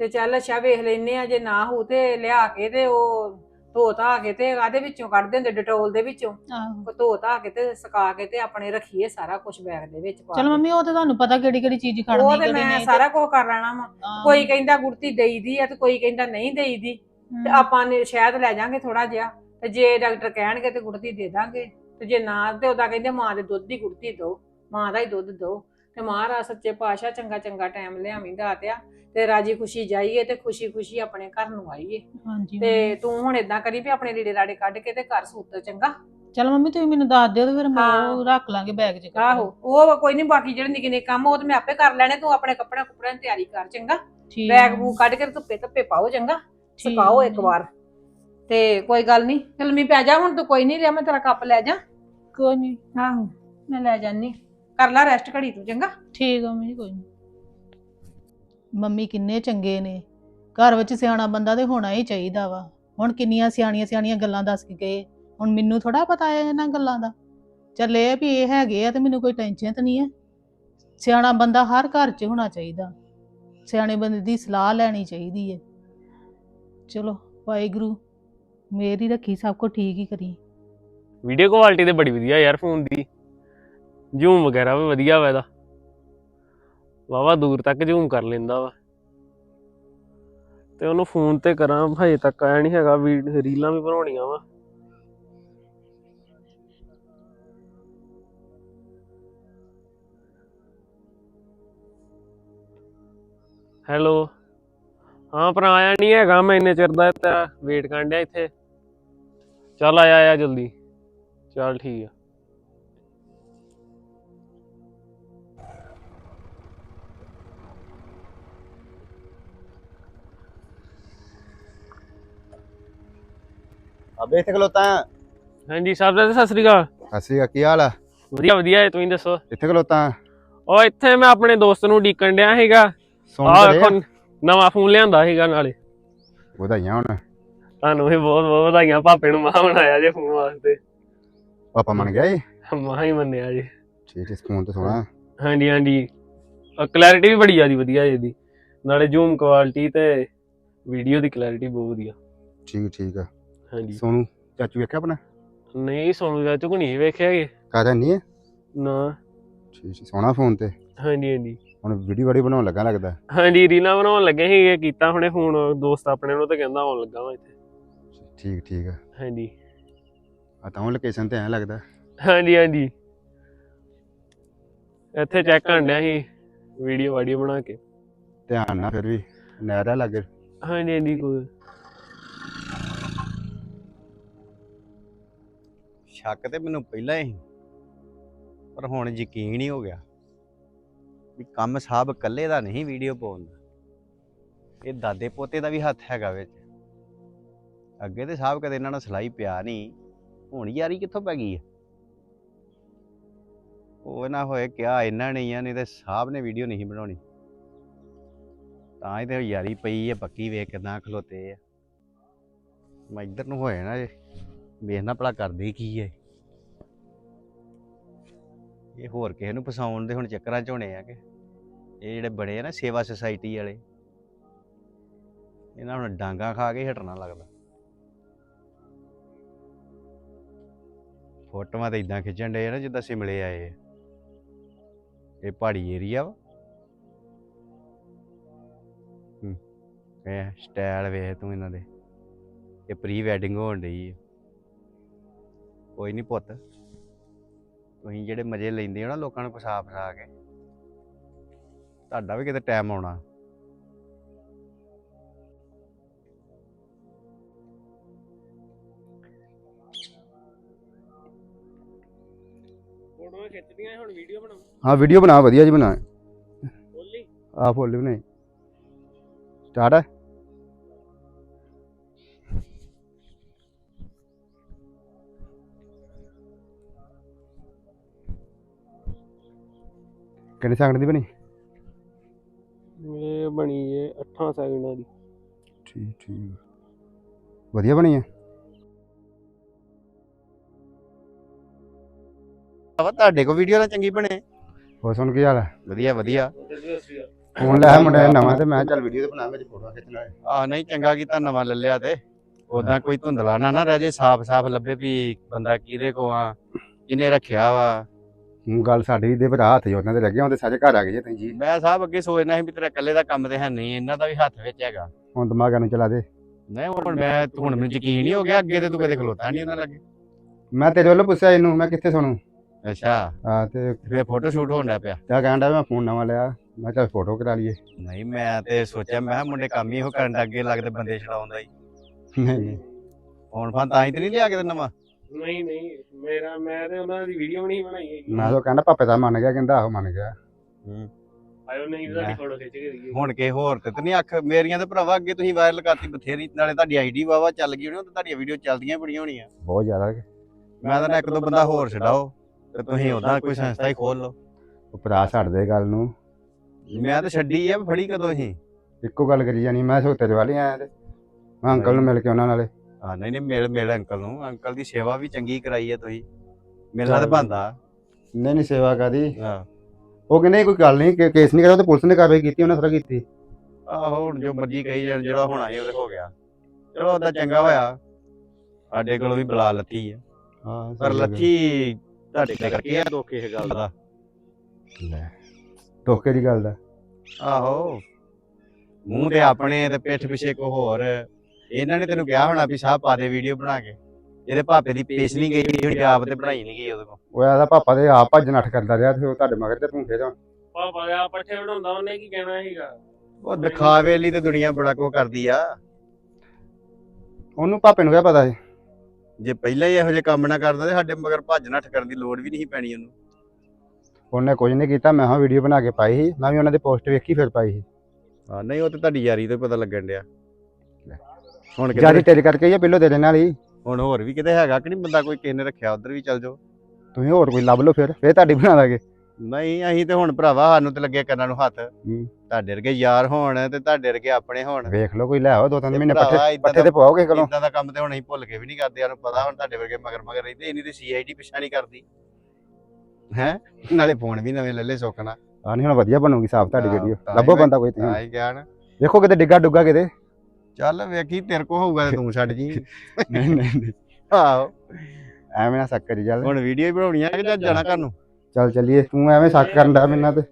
ਤੇ ਚੱਲ ਅੱਛਾ ਵੇਖ ਲੈਨੇ ਆ ਜੇ ਨਾ ਹੋ ਤੇ ਲਿਆ ਕੇ ਤੇ ਉਹ ਧੋ ਧਾ ਕੇ ਤੇ ਆਦੇ ਵਿੱਚੋਂ ਕੱਢ ਦਿੰਦੇ ਡਟੋਲ ਦੇ ਵਿੱਚੋਂ। ਆਹੋ। ਧੋ ਧਾ ਕੇ ਤੇ ਸੁਕਾ ਕੇ ਤੇ ਆਪਣੇ ਰੱਖੀਏ ਸਾਰਾ ਕੁਝ ਬੈਗ ਦੇ ਵਿੱਚ ਪਾ ਚਲ ਕੇ। ਮੰਮੀ ਉਹ ਤੇ ਤੁਹਾਨੂੰ ਪਤਾ ਕਿਹੜੀ ਕਿਹੜੀ ਚੀਜ਼ ਖੜਨੀ ਉਹ ਤੇ ਮੈਂ ਨਹੀਂ ਸਾਰਾ ਕੁਝ ਕਰ ਲੈਣਾ ਵਾ। ਕੋਈ ਕਹਿੰਦਾ ਗੁੜਤੀ ਦੇਈਦੀ ਆ ਤੇ ਕੋਈ ਕਹਿੰਦਾ ਨਹੀਂ ਦੇਈਦੀ ਤੇ ਹਮ। ਆਪਾਂ ਨੇ ਸ਼ਾਇਦ ਲੈ ਜਾਾਂਗੇ ਥੋੜਾ ਜਿਹਾ। ਤੇ ਜੇ ਡਾਕਟਰ ਕਹਿਣਗੇ ਤੇ ਗੁੜਤੀ ਦੇ ਦਾਂਗੇ। ਤੇ ਜੇ ਨਾ ਤੇ ਉਹਦਾ ਕਹਿੰਦੇ ਮਾਂ ਦੇ ਦੁੱਧ ਦੀ ਗੁੜਤੀ ਦਿਓ। ਮਾਂ ਦਾ ਹੀ ਦੁੱਧ ਦਿਓ। ਤੇ ਮਹਾਰਾਜ ਸੱਚੇ ਪਾਤਸ਼ਾਹ ਚੰਗਾ ਚੰਗਾ ਟਾਈਮ ਲਿਆਵੀਂ ਦਾਤਿਆ ਤੇ ਰਾਜੀ ਖੁਸ਼ੀ ਜਾਈਏ ਤੇ ਖੁਸ਼ੀ ਖੁਸ਼ੀ ਆਪਣੇ ਘਰ ਨੂੰ ਆਈਏ। ਹਾਂਜੀ ਤੇ ਤੂੰ ਹੁਣ ਇਦਾਂ ਕਰੀ ਵੀ ਆਪਣੇ ਲੀੜੇ ਰਾੜੇ ਕੱਢ ਕੇ ਤੇ ਘਰ ਸੂਤ ਚੰਗਾ। ਚਲ ਮੰਮੀ ਤੁਸੀਂ ਮੈਨੂੰ ਦੱਸ ਦਿਓ ਤੇ ਫਿਰ ਮੈਂ ਹਾਂ। ਉਹ ਰੱਖ ਲਾਂਗੇ ਬੈਗ 'ਚ ਕੱਪੜੇ। ਆਹੋ ਉਹ ਕੋਈ ਨਹੀਂ ਬਾਕੀ ਜਿਹੜੇ ਨਿੱਕੇ ਨਿੱਕੇ ਕੰਮ ਉਹ ਤੇ ਮੈਂ ਆਪੇ ਕਰ ਲੈਣੇ ਤੂੰ ਆਪਣੇ ਕੱਪੜੇ ਕੁਪੜਿਆਂ ਦੀ ਤਿਆਰੀ ਕਰ ਚੰਗਾ। ਠੀਕ। ਬੈਗ। ਬੂਗ ਕੱਢ ਕੇ ਧੁੱਪੇ ਧੁੱਪੇ ਪਾਓ ਚੰਗਾ ਠੀਕ। ਸੁਕਾਓ ਇੱਕ। ਵਾਰ। ਤੇ ਕੋਈ ਗੱਲ ਨਹੀਂ ਫਿਲਮੀ ਪੈ ਜਾ ਹੁਣ ਤੂੰ ਕੋਈ ਨਹੀਂ ਲਿਆ ਮੈਂ ਤੇਰਾ ਕੱਪ ਲੈ ਜਾ। ਕੋਈ ਨਹੀਂ ਆਹੋ ਮੈਂ ਲੈ ਜਾਨੀ ਕਰ ਲੈ ਰੈਸਟ ਘੜੀ ਤੂੰ ਚੰਗਾ? ਠੀਕ ਆ ਮੰਮੀ ਕੋਈ ਨੀ। ਮੰਮੀ ਕਿੰਨੇ ਚੰਗੇ ਨੇ। ਘਰ ਵਿੱਚ ਸਿਆਣਾ ਬੰਦਾ ਤੇ ਹੋਣਾ ਹੀ ਚਾਹੀਦਾ ਵਾ। ਹੁਣ ਕਿੰਨੀਆਂ ਸਿਆਣੀਆਂ ਸਿਆਣੀਆਂ ਗੱਲਾਂ ਦੱਸ ਕੇ ਗਏ। ਹੁਣ ਮੈਨੂੰ ਥੋੜਾ ਪਤਾ ਹੈ ਇਹਨਾਂ ਗੱਲਾਂ ਦਾ। ਚੱਲ ਵੀ ਇਹ ਹੈਗੇ ਆ ਤੇ ਮੈਨੂੰ ਕੋਈ ਟੈਨਸ਼ਨ ਤਾਂ ਨਹੀਂ ਹੈ। ਸਿਆਣਾ ਬੰਦਾ ਹਰ ਘਰ 'ਚ ਹੋਣਾ ਚਾਹੀਦਾ। ਸਿਆਣੇ ਬੰਦੇ ਦੀ ਸਲਾਹ ਲੈਣੀ ਚਾਹੀਦੀ ਹੈ। ਚਲੋ ਵਾਹਿਗੁਰੂ ਮੇਰੀ ਰੱਖੀ ਸਭ ਕੁਝ ਠੀਕ ਹੀ ਕਰੀ। ਵੀਡੀਓ ਕੁਆਲਿਟੀ ਤੇ ਬੜੀ ਵਧੀਆ ਯਾਰ ਫੋਨ ਦੀ। ਜ਼ੂਮ ਵਗੈਰਾ ਵੀ ਵਧੀਆ ਵਾ ਇਹਦਾ। ਵਾਵਾ ਦੂਰ ਤੱਕ ਜ਼ੂਮ ਕਰ ਲੈਂਦਾ ਵਾ। ਤੇ ਉਹਨੂੰ ਫੋਨ ਤੇ ਕਰਾਂ, ਹਜੇ ਤੱਕ ਆਇਆ ਨਹੀਂ ਹੈਗਾ, ਵੀ ਰੀਲਾਂ ਵੀ ਬਣਾਉਣੀਆਂ ਵਾ। ਹੈਲੋ। ਹਾਂ ਪਰ ਆਇਆ ਨਹੀਂ ਹੈਗਾ, ਮੈਂ ਇੰਨੇ ਚਿਰ ਦਾ ਤੇਰਾ ਵੇਟ ਕਰਨ ਡਿਆ ਇੱਥੇ। ਚੱਲ ਆਇਆ ਆਇਆ ਜਲਦੀ। ਚੱਲ ਠੀਕ ਆ। ਅਬੇ ਇੱਥੇ ਖਲੋਤਾ ਆਂ। ਹਾਂਜੀ ਸਾਹਿਬ ਜੀ ਸਤਿ ਸ੍ਰੀ ਅਕਾਲ। ਸਤਿ ਸ਼੍ਰੀ ਅਕਾਲ ਕੀ ਹਾਲ ਆ? ਵਧੀਆ ਵਧੀਆ ਹੈ ਤੁਸੀਂ ਦੱਸੋ? ਇੱਥੇ ਖਲੋਤਾ ਆਂ। ਉਹ ਇੱਥੇ ਮੈਂ ਆਪਣੇ ਦੋਸਤ ਨੂੰ ਡੀਕਣ ਡਿਆ ਸੀਗਾ। ਸੁਣ ਆਹ ਵੇਖੋ। ਨਵਾਂ ਫੋਨ ਲਿਆਂਦਾ ਸੀਗਾ ਨਾਲੇ। ਵਧਾਈਆਂ ਹੁਣ। ਤੁਹਾਨੂੰ ਵੀ ਬਹੁਤ ਬਹੁਤ ਵਧਾਈਆਂ। ਭਾਪੇ ਨੂੰ ਮਾਂ ਬਣਾਇਆ ਜੇ ਫੋਨ ਵਾਸਤੇ। ਪਾਪਾ ਮੰਨ ਗਿਆ ਏ? ਮਾਂ ਹੀ ਮੰਨਿਆ ਜੀ। ਠੀਕ ਇਸ ਫੋਨ ਤੇ ਸੋਣਾ ਹਾਂਜੀ ਹਾਂਜੀ। ਕਲੈਰਿਟੀ ਵੀ ਬੜੀ ਜ਼ਿਆਦੀ ਵਧੀਆ ਹੈ ਇਹਦੀ। ਨਾਲੇ ਜ਼ੂਮ ਕੁਆਲਿਟੀ ਤੇ ਵੀਡੀਓ ਦੀ ਕਲੈਰਿਟੀ ਬਹੁਤ ਵਧੀਆ। ਠੀਕ ਠੀਕ ਆ। ਹਾਂਜੀ। ਸੋਨੂੰ ਚਾਚੂ ਵੇਖਿਆ ਆਪਣਾ? ਨਹੀਂ ਸੋਨੂੰ ਚਾਚੂ ਕੋ ਨਹੀਂ ਵੇਖਿਆ ਕਿ ਕਾਹਦਾ ਨਹੀਂ ਹੈ? ਨਾ। ਠੀਕ ਠੀਕ ਸੋਹਣਾ ਫੋਨ ਤੇ। ਹਾਂਜੀ ਹਾਂਜੀ। ਹੁਣ ਵੀਡੀਓ ਵਾੜੀ ਬਣਾਉਣ ਲੱਗਾ ਲੱਗਦਾ। ਹਾਂਜੀ ਰੀਲਾਂ ਬਣਾਉਣ ਲੱਗੇ ਸੀ ਕੀਤਾ ਹੁਣੇ ਫੋਨ ਦੋਸਤ ਆਪਣੇ ਨੂੰ ਤੇ ਕਹਿੰਦਾ ਆਉਣ ਲੱਗਾ ਵਾ ਇੱਥੇ। ਠੀਕ ਠੀਕ ਆ। ਹਾਂਜੀ। ਆ ਤਾਂ ਲੋਕੇਸ਼ਨ ਤੇ ਐ ਲੱਗਦਾ। ਹਾਂਜੀ ਹਾਂਜੀ। ਇੱਥੇ ਚੈੱਕ ਕਰਨ ਡਿਆ ਸੀ ਵੀਡੀਓ ਵਾਡੀਓ ਬਣਾ ਕੇ। ਧਿਆਨ ਨਾਲ ਫਿਰ ਵੀ ਨਹਿਰਾ ਲੱਗੇ। ਹਾਂਜੀ ਹਾਂਜੀ ਕੋਈ। ਸ਼ੱਕ ਤੇ ਮੈਨੂੰ ਪਹਿਲਾਂ ਹੀ ਪਰ ਹੁਣ ਯਕੀਨ ਹੀ ਹੋ ਗਿਆ ਵੀ ਕੰਮ ਸਾਹਿਬ ਇਕੱਲੇ ਦਾ ਨਹੀਂ ਵੀਡੀਓ ਪਾਉਣ ਦਾ। ਇਹ ਦਾਦੇ ਪੋਤੇ ਦਾ ਵੀ ਹੱਥ ਹੈਗਾ ਵਿੱਚ। ਅੱਗੇ ਤੇ ਸਾਹਿਬ ਕਦੇ ਇਹਨਾਂ ਨਾਲ ਸਲਾਈ ਪਿਆ ਨਹੀਂ ਹੁਣ ਯਾਰੀ ਕਿੱਥੋਂ ਪੈ ਗਈ ਹੈ ਉਹ ਨਾ ਹੋਏ ਕਿਹਾ ਇਹਨਾਂ ਨੇ ਹੀ ਆ, ਨਹੀਂ ਤੇ ਸਾਹਿਬ ਨੇ ਵੀਡੀਓ ਨਹੀਂ ਬਣਾਉਣੀ। ਤਾਂ ਹੀ ਤੇ ਯਾਰੀ ਪਈ ਹੈ ਪੱਕੀ ਵੇਖ ਕਿਦਾਂ ਖਲੋਤੇ ਆ। ਮੈਂ ਇੱਧਰ ਨੂੰ ਹੋਇਆ ਨਾ ਜੇ। ਵੇਖਣਾ ਭਲਾ ਕਰਦੇ ਕੀ ਹੈ ਇਹ ਹੋਰ ਕਿਸੇ ਨੂੰ ਫਸਾਉਣ ਦੇ ਹੁਣ ਚੱਕਰਾਂ 'ਚ ਹੋਣੇ ਆ ਕਿ। ਇਹ ਜਿਹੜੇ ਬੜੇ ਆ ਨਾ ਸੇਵਾ ਸੁਸਾਇਟੀ ਵਾਲੇ, ਇਹਨਾਂ ਹੁਣ ਡਾਂਗਾ ਖਾ ਕੇ ਹਟਣਾ ਲੱਗਦਾ। ਫੋਟੋਆਂ ਤਾਂ ਇਦਾਂ ਖਿੱਚਣ ਡੇ ਆ ਨਾ ਜਿੱਦਾਂ ਸਿਮਲੇ ਆਏ ਆ। ਇਹ ਪਹਾੜੀ ਏਰੀਆ ਵਾ। ਹੂੰ, ਇਹ ਸਟਾਈਲ ਵੇਖ ਤੂੰ ਇਹਨਾਂ ਦੇ। ਇਹ ਪ੍ਰੀ ਵੈਡਿੰਗ ਹੋਣ ਡਈ ਹੈ ਕੋਈ ਨਹੀਂ ਪੁੱਤ। ਤੁਸੀਂ ਜਿਹੜੇ ਮਜ਼ੇ ਲੈਂਦੇ ਹੋ ਨਾ ਲੋਕਾਂ ਨੂੰ ਫਸਾ ਫਸਾ ਕੇ ਤੁਹਾਡਾ ਵੀ ਕਿਤੇ ਟਾਈਮ ਆਉਣਾ। ਫੋਟੋਆਂ ਖਿੱਚਦੀਆਂ ਹੁਣ ਵੀਡੀਓ ਬਣਾਉ ਹਾਂ ਵੀਡੀਓ ਬਣਾ ਵਧੀਆ ਜੀ ਬਣਾ। ਬੋਲੀ। ਆ ਫੁੱਲ ਬਣਾਈ ਸਟਾਰਟ ਹੈ? ਕਿੰਨੇ ਸੈਕਿੰਡ ਦੀ ਬਣੀ? ਇਹ ਬਣੀ ਏ 8 ਸੈਕਿੰਡਾਂ ਦੀ। ਠੀਕ ਠੀਕ। ਵਧੀਆ ਬਣੀ ਹੈ ਵਾ ਤੁਹਾਡੇ ਕੋ ਵੀਡੀਓ ਨਾ ਚੰਗੀ ਬਣੇ। ਹੋਰ ਸੁਣ ਕੀ ਹਾਲ ਹੈ? ਵਧੀਆ ਵਧੀਆ। ਫੋਨ ਲਿਆ ਮੁੰਡੇ ਨਵਾਂ ਤੇ ਮੈਂ ਚੱਲ ਵੀਡੀਓ ਤੇ ਬਣਾ ਵਿੱਚ ਫੋਟੋ ਖਿੱਚਣਾ ਹੈ ਆਹ ਨਹੀਂ ਚੰਗਾ ਕੀਤਾ ਨਵਾਂ ਲੈ ਲਿਆ ਤੇ। ਉਦਾਂ ਕੋਈ ਧੁੰਦਲਾ ਨਾ ਨਾ ਰਹਿ ਜੇ ਸਾਫ਼-ਸਾਫ਼ ਲੱਭੇ ਵੀ ਬੰਦਾ ਕਿਹਦੇ ਕੋ ਆ ਕਿਨੇ ਰੱਖਿਆ ਵਾ। ਹੁਣ ਗੱਲ ਸਾਡੀ ਦੇ ਭਰਾ ਹੱਥ ਜੋੜਨਾ ਤੇ ਲੱਗੇ ਹੁੰਦੇ ਸਾਰੇ ਘਰ ਆ ਗਏ ਜੇ ਜੀ ਮੈਂ ਸਾਹਿਬ ਅੱਗੇ ਸੋਚਣਾ ਸੀ ਵੀ ਤੇਰਾ ਇਕੱਲੇ ਦਾ ਕੰਮ ਤੇ ਹੈ ਨਹੀਂ ਇਹਨਾਂ ਦਾ ਵੀ ਹੱਥ ਵਿੱਚ ਹੈਗਾ। ਹੁਣ ਦਿਮਾਗਾਂ ਨੂੰ ਚਲਾ ਦੇ। ਨਹੀਂ ਹੁਣ ਮੈਂ ਹੁਣ ਮੈਨੂੰ ਯਕੀਨ ਹੀ ਹੋ ਗਿਆ ਅੱਗੇ ਤੇ ਤੂੰ ਕਦੇ ਖਲੋਤਾ ਨਹੀਂ ਉਹਨਾਂ ਲੱਗੇ। ਮੈਂ ਤੇਰੇ ਵੱਲੋਂ ਪੁੱਛਿਆ ਇਹਨੂੰ ਮੈਂ ਕਿੱਥੇ ਸੁਣੂ ਅੱਛਾ। ਆ ਤੇ ਫੇਰ ਫੋਟੋ ਸ਼ੂਟ ਹੋਣ ਪਿਆ। ਕਹਿਣ ਡਿਆ ਮੈਂ ਫੋਨ ਨਵਾਂ ਲਿਆ ਮੈਂ ਚੱਲ ਫੋਟੋ ਕਰਾ ਲਈਏ। ਨਹੀਂ ਮੈਂ ਤੇ ਸੋਚਿਆ ਮੈਂ ਕਿਹਾ ਮੁੰਡੇ ਕੰਮ ਹੀ ਇਹੋ ਕਰਨ ਦਾ ਅੱਗੇ ਲੱਗਦੇ ਬੰਦੇ ਛਡਾਉਂਦਾ ਹੀ। ਨਹੀਂ ਨਹੀਂ। ਹੁਣ ਫਾਂ ਤਾਂ ਹੀ ਤੇ ਨਹੀਂ ਲਿਆ ਕੇ ਨਵਾਂ? ਨਹੀਂ ਨਹੀਂ ਮੇਰਾ ਮੈਂ ਤੇ ਉਹਨਾਂ ਦੀ ਵੀਡੀਓ ਨਹੀਂ ਬਣਾਈ ਹੈਗੀ। ਮੈਂ ਤਾਂ ਕਹਿੰਦਾ ਪਾਪੇ ਦਾ ਮੰਨ ਗਿਆ ਕਹਿੰਦਾ ਆਹੋ ਮੰਨ ਗਿਆ। ਆਇਓ ਨਹੀਂ ਤੁਹਾਡੀ ਫੋਟੋ ਖਿੱਚ ਕੇ ਦਈਏ। ਹੁਣ ਕੇ ਹੋਰ ਤੇ ਤਾਂ ਨਹੀਂ ਅੱਖ ਮੇਰੀਆਂ ਤੇ ਭਰਾਵਾ ਅੱਗੇ ਤੁਸੀਂ ਵਾਇਰਲ ਕਰਤੀ ਬਥੇਰੀ ਨਾਲੇ ਤੁਹਾਡੀ ਆਈਡੀ ਵਾਵਾ ਚੱਲ ਗਈ ਹੋਣੀ ਉਹ ਤੇ ਤੁਹਾਡੀਆਂ ਵੀਡੀਓ ਚੱਲਦੀਆਂ ਬੜੀਆਂ ਹੋਣੀਆਂ। ਬਹੁਤ ਜ਼ਿਆਦਾ। ਮੈਂ ਤਾਂ ਨਾ ਇੱਕ ਦੋ ਬੰਦਾ ਹੋਰ ਛਡਾਓ ਤੇ ਤੁਸੀਂ ਉਹਦਾ ਕੋਈ ਸੰਸਥਾ ਹੀ ਖੋਲ ਲਓ। ਉਹ ਭਰਾ ਛੱਡ ਦੇ ਗੱਲ ਨੂੰ। ਮੈਂ ਤਾਂ ਛੱਡੀ ਆ ਫੜੀ ਕਦੋਂ ਸੀ ਇੱਕੋ ਗੱਲ ਕਰੀ ਜਾਣੀ ਮੈਂ ਸੋ ਤੇਰੇ ਵਾਲੀ ਆਇਆ ਤੇ ਮੈਂ ਅੰਕਲ ਨੂੰ ਮਿਲ ਕੇ ਉਹਨਾਂ ਨਾਲੇ। ਹਾਂ ਨਹੀਂ ਨਹੀਂ ਮਿਲ ਮਿਲ ਅੰਕਲ ਨੂੰ। ਅੰਕਲ ਦੀ ਸੇਵਾ ਵੀ ਚੰਗੀ ਕਰਾਈ ਹੈ ਤੁਸੀਂ। ਮਿਲਣਾ ਤੇ ਬੰਦਾ ਨਹੀਂ ਨਹੀਂ ਸੇਵਾ ਕਾਦੀ ਹਾਂ। ਉਹ ਕਹਿੰਦੇ ਕੋਈ ਗੱਲ ਨਹੀਂ ਕੇਸ ਨਹੀਂ ਕਰਿਆ ਉਹ ਤੇ ਪੁਲਿਸ ਨੇ ਕਾਰਵਾਈ ਕੀਤੀ ਉਹਨਾਂ ਸਾਰਾ ਕੀਤੀ। ਆਹੋ ਹੁਣ ਜੋ ਮਰਜ਼ੀ ਕਹੀ ਜਾਣ ਜਿਹੜਾ ਹੋਣਾ ਸੀ ਉਹਦੇ ਹੋ ਗਿਆ। ਚਲੋ ਉਹਦਾ ਚੰਗਾ ਹੋਇਆ। ਸਾਡੇ ਕੋਲ ਵੀ ਬਲਾ ਲੱਥੀ ਹੈ ਹਾਂ ਪਰ ਲੱਥੀ ਤੁਹਾਡੇ ਕਰਕੇ ਆ ਦੁੱਖ ਇਹ ਗੱਲ ਦਾ। ਲੈ ਧੋਖੇ ਦੀ ਗੱਲ ਦਾ। ਆਹੋ। ਮੂੰਹ ਤੇ ਆਪਣੇ ਤੇ ਪਿੱਠ ਪਿਛੇ ਕੋ ਹੋਰ। ਇਹਨਾਂ ਨੇ ਤੈਨੂੰ ਕਿਹਾ ਹੋਣਾ ਵੀ ਸਾਹ ਪਾ ਦੇ ਵੀਡੀਓ ਬਣਾ ਕੇ। ਇਹਦੇ ਭਾਪੇ ਦੀ ਪੇਸ਼ ਨਹੀਂ ਗਈ ਹੁਣ ਆਪ ਤੇ ਬਣਾਈ ਨਹੀਂ ਗਈ ਉਹਦੇ ਕੋਲ। ਉਹ ਆਦਾ ਪਾਪਾ ਦੇ ਆਪ ਭੱਜ ਨੱਠ ਕਰਦਾ ਰਿਹਾ ਤੇ ਉਹ ਤੁਹਾਡੇ ਮਗਰ ਤੇ ਭੁੰਖੇ ਜਾਂ ਪਾਪਾ ਆ ਪੱਠੇ ਬਣਾਉਂਦਾ ਉਹਨੇ ਕੀ ਕਹਿਣਾ ਸੀਗਾ? ਉਹ ਦਿਖਾਵੇ ਲਈ ਤੇ ਦੁਨੀਆ ਬੜਾ ਕੋ ਕਰਦੀ ਆ। ਉਹਨੂੰ ਪਾਪੇ ਨੂੰ ਕਿਆ ਪਤਾ ਸੀ? ਜੇ ਪਹਿਲਾਂ ਹੀ ਇਹੋ ਜਿਹੇ ਕੰਮ ਨਾ ਕਰਦਾ ਤੇ ਸਾਡੇ ਮਗਰ ਭੱਜ ਨੱਠ ਕਰਨ ਦੀ ਲੋੜ ਵੀ ਨਹੀਂ ਸੀ ਪੈਣੀ ਉਹਨੂੰ। ਉਹਨੇ ਕੁਝ ਨਹੀਂ ਕੀਤਾ ਮੈਂ ਹਾਂ ਵੀਡੀਓ ਬਣਾ ਕੇ ਪਾਈ ਸੀ ਮੈਂ ਵੀ ਉਹਨਾਂ ਦੇ ਪੋਸਟ ਵੇਖੀ ਫਿਰ ਪਾਈ ਸੀ। ਹਾਂ ਨਹੀਂ ਉਹ ਤੇ ਤੁਹਾਡੀ ਯਾਰੀ ਤੋਂ ਹੀ ਪਤਾ ਲੱਗਣ ਡਿਆ। ਹੁਣ ਜ਼ਿਆਦਾ ਕਿਤੇ ਤੇਰੇ ਕਰਕੇ ਹੀ ਆ ਪਹਿਲੋਂ ਤੇਰੇ ਨਾਲ ਹੀ ਹੁਣ ਹੋਰ ਵੀ ਕਿਤੇ ਹੈਗਾ ਕਿ ਨਹੀਂ? ਬੰਦਾ ਕੋਈ ਕਿਸੇ ਨੇ ਰੱਖਿਆ ਉਧਰ ਵੀ ਚੱਲ ਜਾਓ। ਤੁਸੀਂ ਹੋਰ ਕੋਈ ਲੱਭ ਲਓ ਫਿਰ ਫਿਰ ਤੁਹਾਡੀ ਬਣਾ ਦਾਂਗੇ ਨਹੀਂ ਅਸੀਂ ਤੇ ਹੁਣ ਭਰਾਵਾ ਸਾਨੂੰ ਤੇ ਲੱਗੇ ਕੰਨਾਂ ਨੂੰ ਹੱਥ। ਤੁਹਾਡੇ ਵਰਗੇ ਯਾਰ ਹੋਣ ਤੇ ਤੁਹਾਡੇ ਵਰਗੇ ਆਪਣੇ ਹੋਣ। ਵੇਖ ਲਓ ਕੋਈ ਲੈ ਆਓ ਦੋ ਤਿੰਨ ਮਹੀਨੇ ਪੱਠੇ ਪੱਠੇ ਤੇ ਦਾ- ਪਵਾਓਗੇ ਕੋਲੋਂ ਇਦਾਂ ਦਾ ਕੰਮ ਤੇ ਹੁਣ ਅਸੀਂ ਭੁੱਲ ਕੇ ਵੀ ਨਹੀਂ ਕਰਦੇ ਸਾਨੂੰ ਪਤਾ ਹੁਣ ਤੁਹਾਡੇ ਵਰਗੇ ਮਗਰ ਮਗਰ ਰਹਿੰਦੇ ਇੰਨੀ ਤੇ ਸੀਆਈਡੀ ਪਿਛਾ ਨਹੀਂ ਕਰਦੀ। ਹੈ? ਨਾਲੇ ਫੋਨ ਵੀ ਨਵੇਂ ਲੈ ਸੋਕਣਾ ਆ ਨਹੀਂ ਹੁਣ ਵਧੀਆ ਬਣੂਗੀ ਸਾਫ਼ ਤੁਹਾਡੀ ਵੀਡੀਓ ਲੱਭੋ ਬੰਦਾ ਕੋਈ ਤੁਸੀਂ। ਆਈ ਗਿਆ ਨਾ ਵੇਖੋ ਕਿਤੇ ਡਿੱਗਾ ਡੁੱਗਾ ਕਿਤੇ। ਚੱਲ ਵੇਖੀ ਤੇਰੇ ਕੋ ਹੋਊਗਾ ਤੇ ਤੂੰ ਛੱਡ ਜੀ। ਨਹੀਂ ਨਹੀਂ ਨਹੀਂ। ਆਹੋ। ਐਵੇਂ ਨਾ ਸੱਕ ਕਰੀ ਚੱਲ। ਹੁਣ ਵੀਡੀਓ ਹੀ ਬਣਾਉਣੀ ਆ ਕਿ ਜਾਂ ਜਾਣਾ ਘਰ ਨੂੰ? ਚੱਲ ਚੱਲੀਏ ਤੂੰ ਐਵੇਂ ਸੱਕ ਕਰਨ ਦਾ ਮੈਨਾਂ ਤੇ।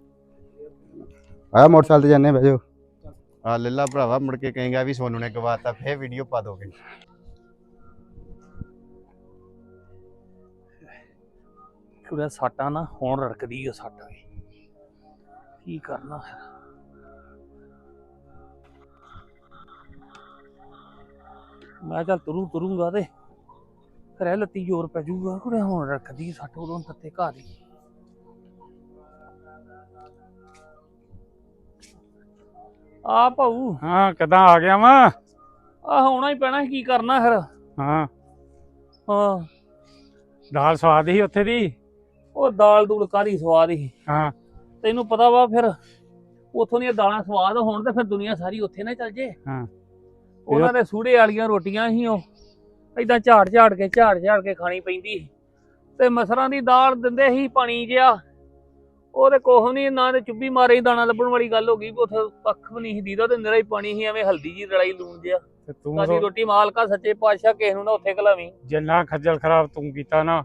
ਆ ਮੋਟਰਸਾਈਕਲ ਤੇ ਬਹਿ ਜਾਓ। ਆ ਲੱਲਾ ਭਰਾਵਾ ਮੁੜ ਕੇ ਕਹੇਗਾ ਵੀ ਸੋਨੂ ਨੇ ਗਵਾਤਾ ਫੇਰ ਵੀਡੀਓ ਪਾ ਦੋਗੇ। ਕੁੜਾ ਸਾਟਾ ਨਾ ਹੁਣ ਰੜਕਦੀ ਆ ਸਾਟਾ। ਵੀ ਕੀ ਕਰਨਾ ਹੈ ਮੈਂ ਚੱਲ ਤੁਰੂ ਤੁਰੂੰਗਾ ਤੇ ਘਰੇ ਲੱਤੀ ਜ਼ੋਰ ਪੈ ਜਾਊਗਾ ਕੁੜੇ ਹੁਣ ਰੜਕਦੀ ਸੱਟ ਉਦੋਂ ਤੱਤੇ ਘਾ ਦੀ। ਆ ਭਾਊ ਹਾਂ ਕਦਾਂ ਆ ਗਿਆ ਵਾ? ਆ ਹੋਣਾ ਹੀ ਪੈਣਾ ਕੀ ਕਰਨਾ ਫਿਰ? ਹਾਂ। ਹਾਂ। ਦਾਲ ਸਵਾਦ ਹੀ ਉੱਥੇ ਦੀ? ਉਹ ਦਾਲ ਦੂਲ ਕਾਦੀ ਸਵਾਦ ਹੀ ਹਾਂ। ਤੈਨੂੰ ਪਤਾ ਵਾ ਫਿਰ ਉਥੋਂ ਦੀਆਂ ਦਾਲਾਂ ਸਵਾਦ ਹੋਣ ਤੇ ਫਿਰ ਦੁਨੀਆ ਸਾਰੀ ਉੱਥੇ ਨਾ ਚੱਲ ਜੇ। ਹਾਂ। ਉਹਨਾਂ ਦੇ ਸੂੜੇ ਵਾਲੀਆਂ ਰੋਟੀਆਂ ਸੀ ਉਹ ਏਦਾਂ ਝਾੜ ਝਾੜ ਕੇ ਝਾੜ ਝਾੜ ਕੇ ਖਾਣੀ ਪੈਂਦੀ। ਤੇ ਮਸਰਾਂ ਦੀ ਦਾਲ ਦਿੰਦੇ ਸੀ ਪਾਣੀ ਜਿਹਾ ਉਹਦੇ ਕੋਹ ਨਹੀਂ ਨਾ ਤੇ ਚੁੱਭੀ ਮਾਰੇ ਹੀ ਦਾਣਾ ਲੱਭਣ ਵਾਲੀ ਗੱਲ ਹੋ ਗਈ ਉੱਥੇ ਕੱਖ ਵੀ ਨਹੀਂ ਦੀਦਾ ਤੇ ਨਿਰਾ ਹੀ ਪਾਣੀ ਸੀ ਐਵੇਂ ਹਲਦੀ ਜੀ ਰਲਾਈ ਲੂਣ ਜਿਹਾ ਤੇ ਤਾਂ ਰੋਟੀ ਮਾਲਕਾ ਸੱਚੇ ਪਾਤਸ਼ਾਹ ਕਿਸੇ ਨੂੰ ਨਾ ਉੱਥੇ ਘਲਾਵੀਂ ਜਿੰਨਾ ਖੱਜਲ ਖਰਾਬ ਤੂੰ ਕੀਤਾ ਨਾ